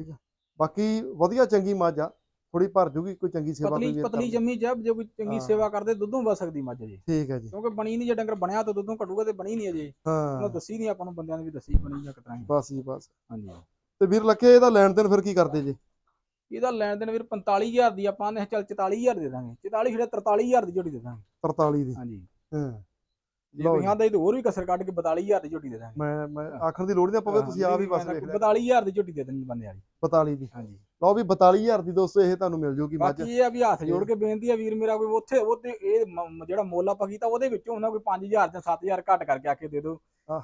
ਠੀਕ ਆ। ਬਾਕੀ ਵਧੀਆ ਚੰਗੀ ਮੱਝ ਆ। ਥੋੜੀ ਭਰ ਜੂਗੀ ਕੋਈ ਚੰਗੀ ਸੇਵਾ ਪਤਲੀ ਪਤਲੀ ਜੰਮੀ ਜਬ ਜੇ ਕੋਈ ਚੰਗੀ। ਸੇਵਾ ਕਰਦੇ ਦੁੱਧੋਂ ਵਸ ਸਕਦੀ ਮੱਝ ਜੀ। ਠੀਕ ਹੈ ਜੀ। ਕਿਉਂਕਿ ਬਣੀ ਨਹੀਂ ਜੇ ਡੰਗਰ ਬਣਿਆ ਤਾਂ ਦੁੱਧੋਂ ਘਟੂਗਾ ਤੇ ਬਣੀ ਨਹੀਂ ਅਜੇ। ਹਾਂ। ਦੱਸੀ ਨਹੀਂ ਆਪਾਂ ਨੂੰ ਬੰਦਿਆਂ ਨੇ ਵੀ ਦੱਸੀ ਬਣੀ ਜਾਂ ਕਿਤਨਾ ਹੀ। ਬਸ ਜੀ ਬਸ। ਹਾਂਜੀ। ਤੇ ਵੀਰ ਲੱਕੇ ਇਹਦਾ ਲੈਣ ਦੇਣ ਫਿਰ ਕੀ ਕਰਦੇ ਜੀ? ਇਹਦਾ ਲੈਣ ਦੇਣ ਵੀਰ 45000 ਦੀ ਆਪਾਂ ਨੇ ਚੱਲ 44000 ਦੇ ਦਾਂਗੇ। 44 ਜਿਹੜੇ 43000 ਦੀ ਝੋਟੀ ਦੇ ਦਾਂਗੇ। 43 ਦੀ। ਹਾਂਜੀ। ਹਾਂ। ਜੇ। ਲਓ ਤੁਸੀਂ ਆਂਦਾ ਇਹ ਹੋਰ ਵੀ ਕਸਰ ਕੱਢ ਕੇ 42000 ਦੀ ਝੋਟੀ ਦੇ ਦਾਂਗੇ। ਮੈਂ ਮੈਂ ਆਖਣ ਦੀ ਲੋੜ ਨਹੀਂ ਪਵੇ ਤੁਸੀਂ ਆਪ ਹੀ ਬਸ ਵੇਖ ਲਿਆ 42000 ਦੀ ਝੋਟੀ ਦੇ ਦੇਣੀ ਬੰਦੇ ਵਾਲੀ। 42 ਦੀ। ਹਾਂਜੀ। ਲਓ ਵੀ 42000 ਦੀ ਦੋਸਤੋ ਇਹ ਤੁਹਾਨੂੰ ਮਿਲ ਜੂਗੀ ਮੱਝ। ਬਾਕੀ ਇਹ ਆ ਵੀ ਹੱਥ ਜੋੜ ਕੇ ਬੇਨਤੀ ਆ ਵੀਰ ਮੇਰਾ ਕੋਈ ਉੱਥੇ ਉਹਤੇ ਇਹ ਜਿਹੜਾ ਮੁੱਲ ਆਪਾਂ ਕੀਤਾ ਉਹਦੇ ਵਿੱਚੋਂ ਉਹਨਾਂ ਕੋਈ 5000 ਜਾਂ 7000 ਘੱਟ ਕਰਕੇ ਆਕੇ ਦੇ ਦਿਓ।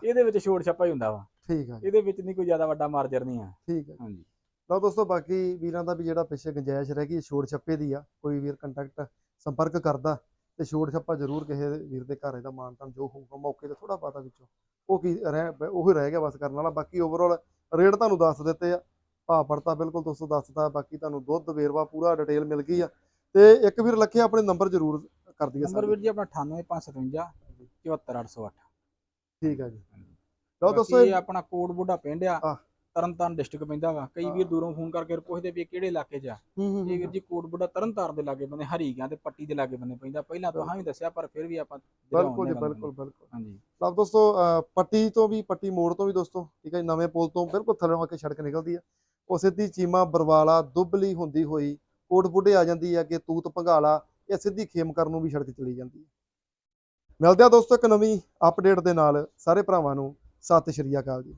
ਇਹਦੇ ਵਿੱਚ ਛੋੜ ਛੱਪਾ ਹੀ ਹੁੰਦਾ ਵਾ। ਠੀਕ ਹੈ ਜੀ। ਇਹਦੇ ਵਿੱਚ ਨਹੀਂ ਕੋਈ ਜ਼ਿਆਦਾ ਵੱਡਾ ਮਾਰਜਰ ਨਹੀਂ ਆ। ਠੀਕ ਹੈ ਹਾਂਜੀ। ਲਓ ਦੋਸਤੋ ਬਾਕੀ ਵੀਰਾਂ ਦਾ ਵੀ ਜਿਹੜਾ ਪਿੱਛੇ ਗੁੰਜਾਇਸ਼ ਰਹਿ ਗਈ ਛੋੜ ਛੱਪੇ ਦੀ ਆ ਕੋਈ ਵੀਰ ਕੰਟੈਕਟ ਸੰਪਰਕ ਕਰਦਾ। ਤੇ ਛੋੜ ਛੱਪਾ ਜ਼ਰੂਰ ਕਿਸੇ ਵੀਰ ਦੇ ਘਰ ਇਹਦਾ ਮਾਨਤਾਨ ਜੋ ਹੋਊਗਾ ਮੌਕੇ ਤੇ ਥੋੜਾ ਪਤਾ ਵਿੱਚੋਂ। ਉਹ ਕੀ ਰਹਿ ਉਹ ਰਹਿ ਗਿਆ ਬਸ ਕਰਨ ਵਾਲਾ। ਬਾਕੀ ਓਵਰਆਲ ਰੇਟ ਤੁਹਾਨੂੰ ਦੱਸ ਦਿੱਤੇ ਆ। ਭਾਅ ਪੜਤਾ ਬਿਲਕੁਲ ਦੋਸਤੋ ਦੱਸਤਾ ਬਾਕੀ ਤੁਹਾਨੂੰ ਦੁੱਧ ਵੇਰਵਾ ਪੂਰਾ ਡਿਟੇਲ ਮਿਲ ਗਈ ਆ। ਤੇ ਇੱਕ ਵੀਰ ਲੱਖੇ ਆਪਣੇ ਨੰਬਰ ਜ਼ਰੂਰ ਕਰ ਦਈਏ ਨੰਬਰ ਵੀਰ ਜੀ ਆਪਣਾ 98557 74808 ਠੀਕ ਹੈ ਜੀ। ਲਓ ਦੋਸਤੋ ਇਹ ਆਪਣਾ ਕੋਟ ਬੁੱਢਾ ਪਿੰਡ ਆ। ਤਰਨਤਾਰਨ ਡਿਸਟ੍ਰਿਕਟ ਪੈਂਦਾ ਵਾ। ਕਈ ਵੀਰ। ਦੂਰੋਂ ਫੋਨ ਕਰਕੇ ਪੁੱਛਦੇ ਵੀ ਇਹ ਕਿਹੜੇ ਇਲਾਕੇ 'ਚ ਆ। ਇਹ ਵੀਰ ਜੀ ਕੋਟ ਬੁੱਢਾ ਤਰਨਤਾਰਨ ਦੇ ਲਾਗੇ ਬੰਦੇ ਹਰੀਗਾਂ ਤੇ ਪੱਟੀ ਦੇ ਲਾਗੇ ਬੰਦੇ ਪੈਂਦਾ। ਪਹਿਲਾਂ ਤਾਂ ਹਾਂ। ਵੀ ਦੱਸਿਆ ਪਰ ਫਿਰ ਵੀ ਆਪਾਂ ਬਿਲਕੁਲ ਜੀ ਬਿਲਕੁਲ ਬਿਲਕੁਲ। ਹਾਂਜੀ ਲਓ ਦੋਸਤੋ ਪੱਟੀ ਤੋਂ ਵੀ ਪੱਟੀ ਮੋੜ ਤੋਂ ਵੀ ਦੋਸਤੋ ਠੀਕ ਹੈ ਨਵੇਂ ਪੁਲ ਤੋਂ ਬਿਲਕੁਲ ਥੱਲੇ ਆ ਕੇ ਸੜਕ ਨਿਕਲਦੀ ਆ। ਉਹ ਸਿੱਧੀ ਚੀਮਾ ਬਰਵਾਲਾ ਦੁੱਬਲੀ ਹੁੰਦੀ ਹੋਈ ਕੋਟ ਬੁੱਢੇ ਆ ਜਾਂਦੀ ਆ ਕਿ ਤੂਤ ਭੰਗਾਲਾ ਇਹ ਸਿੱਧੀ ਖੇਮ ਕਰਨ ਨੂੰ ਵੀ ਸੜਕ ਚਲੀ ਜਾਂਦੀ ਹੈ ਮਿਲਦੇ ਆ ਦੋਸਤੋ ਇੱਕ ਨਵੀਂ ਅਪਡੇਟ ਦੇ ਨਾਲ। ਸਾਰੇ ਭਰਾਵਾਂ ਨੂੰ ਸਤਿ ਸ਼੍ਰੀ ਅਕਾਲ ਜੀ।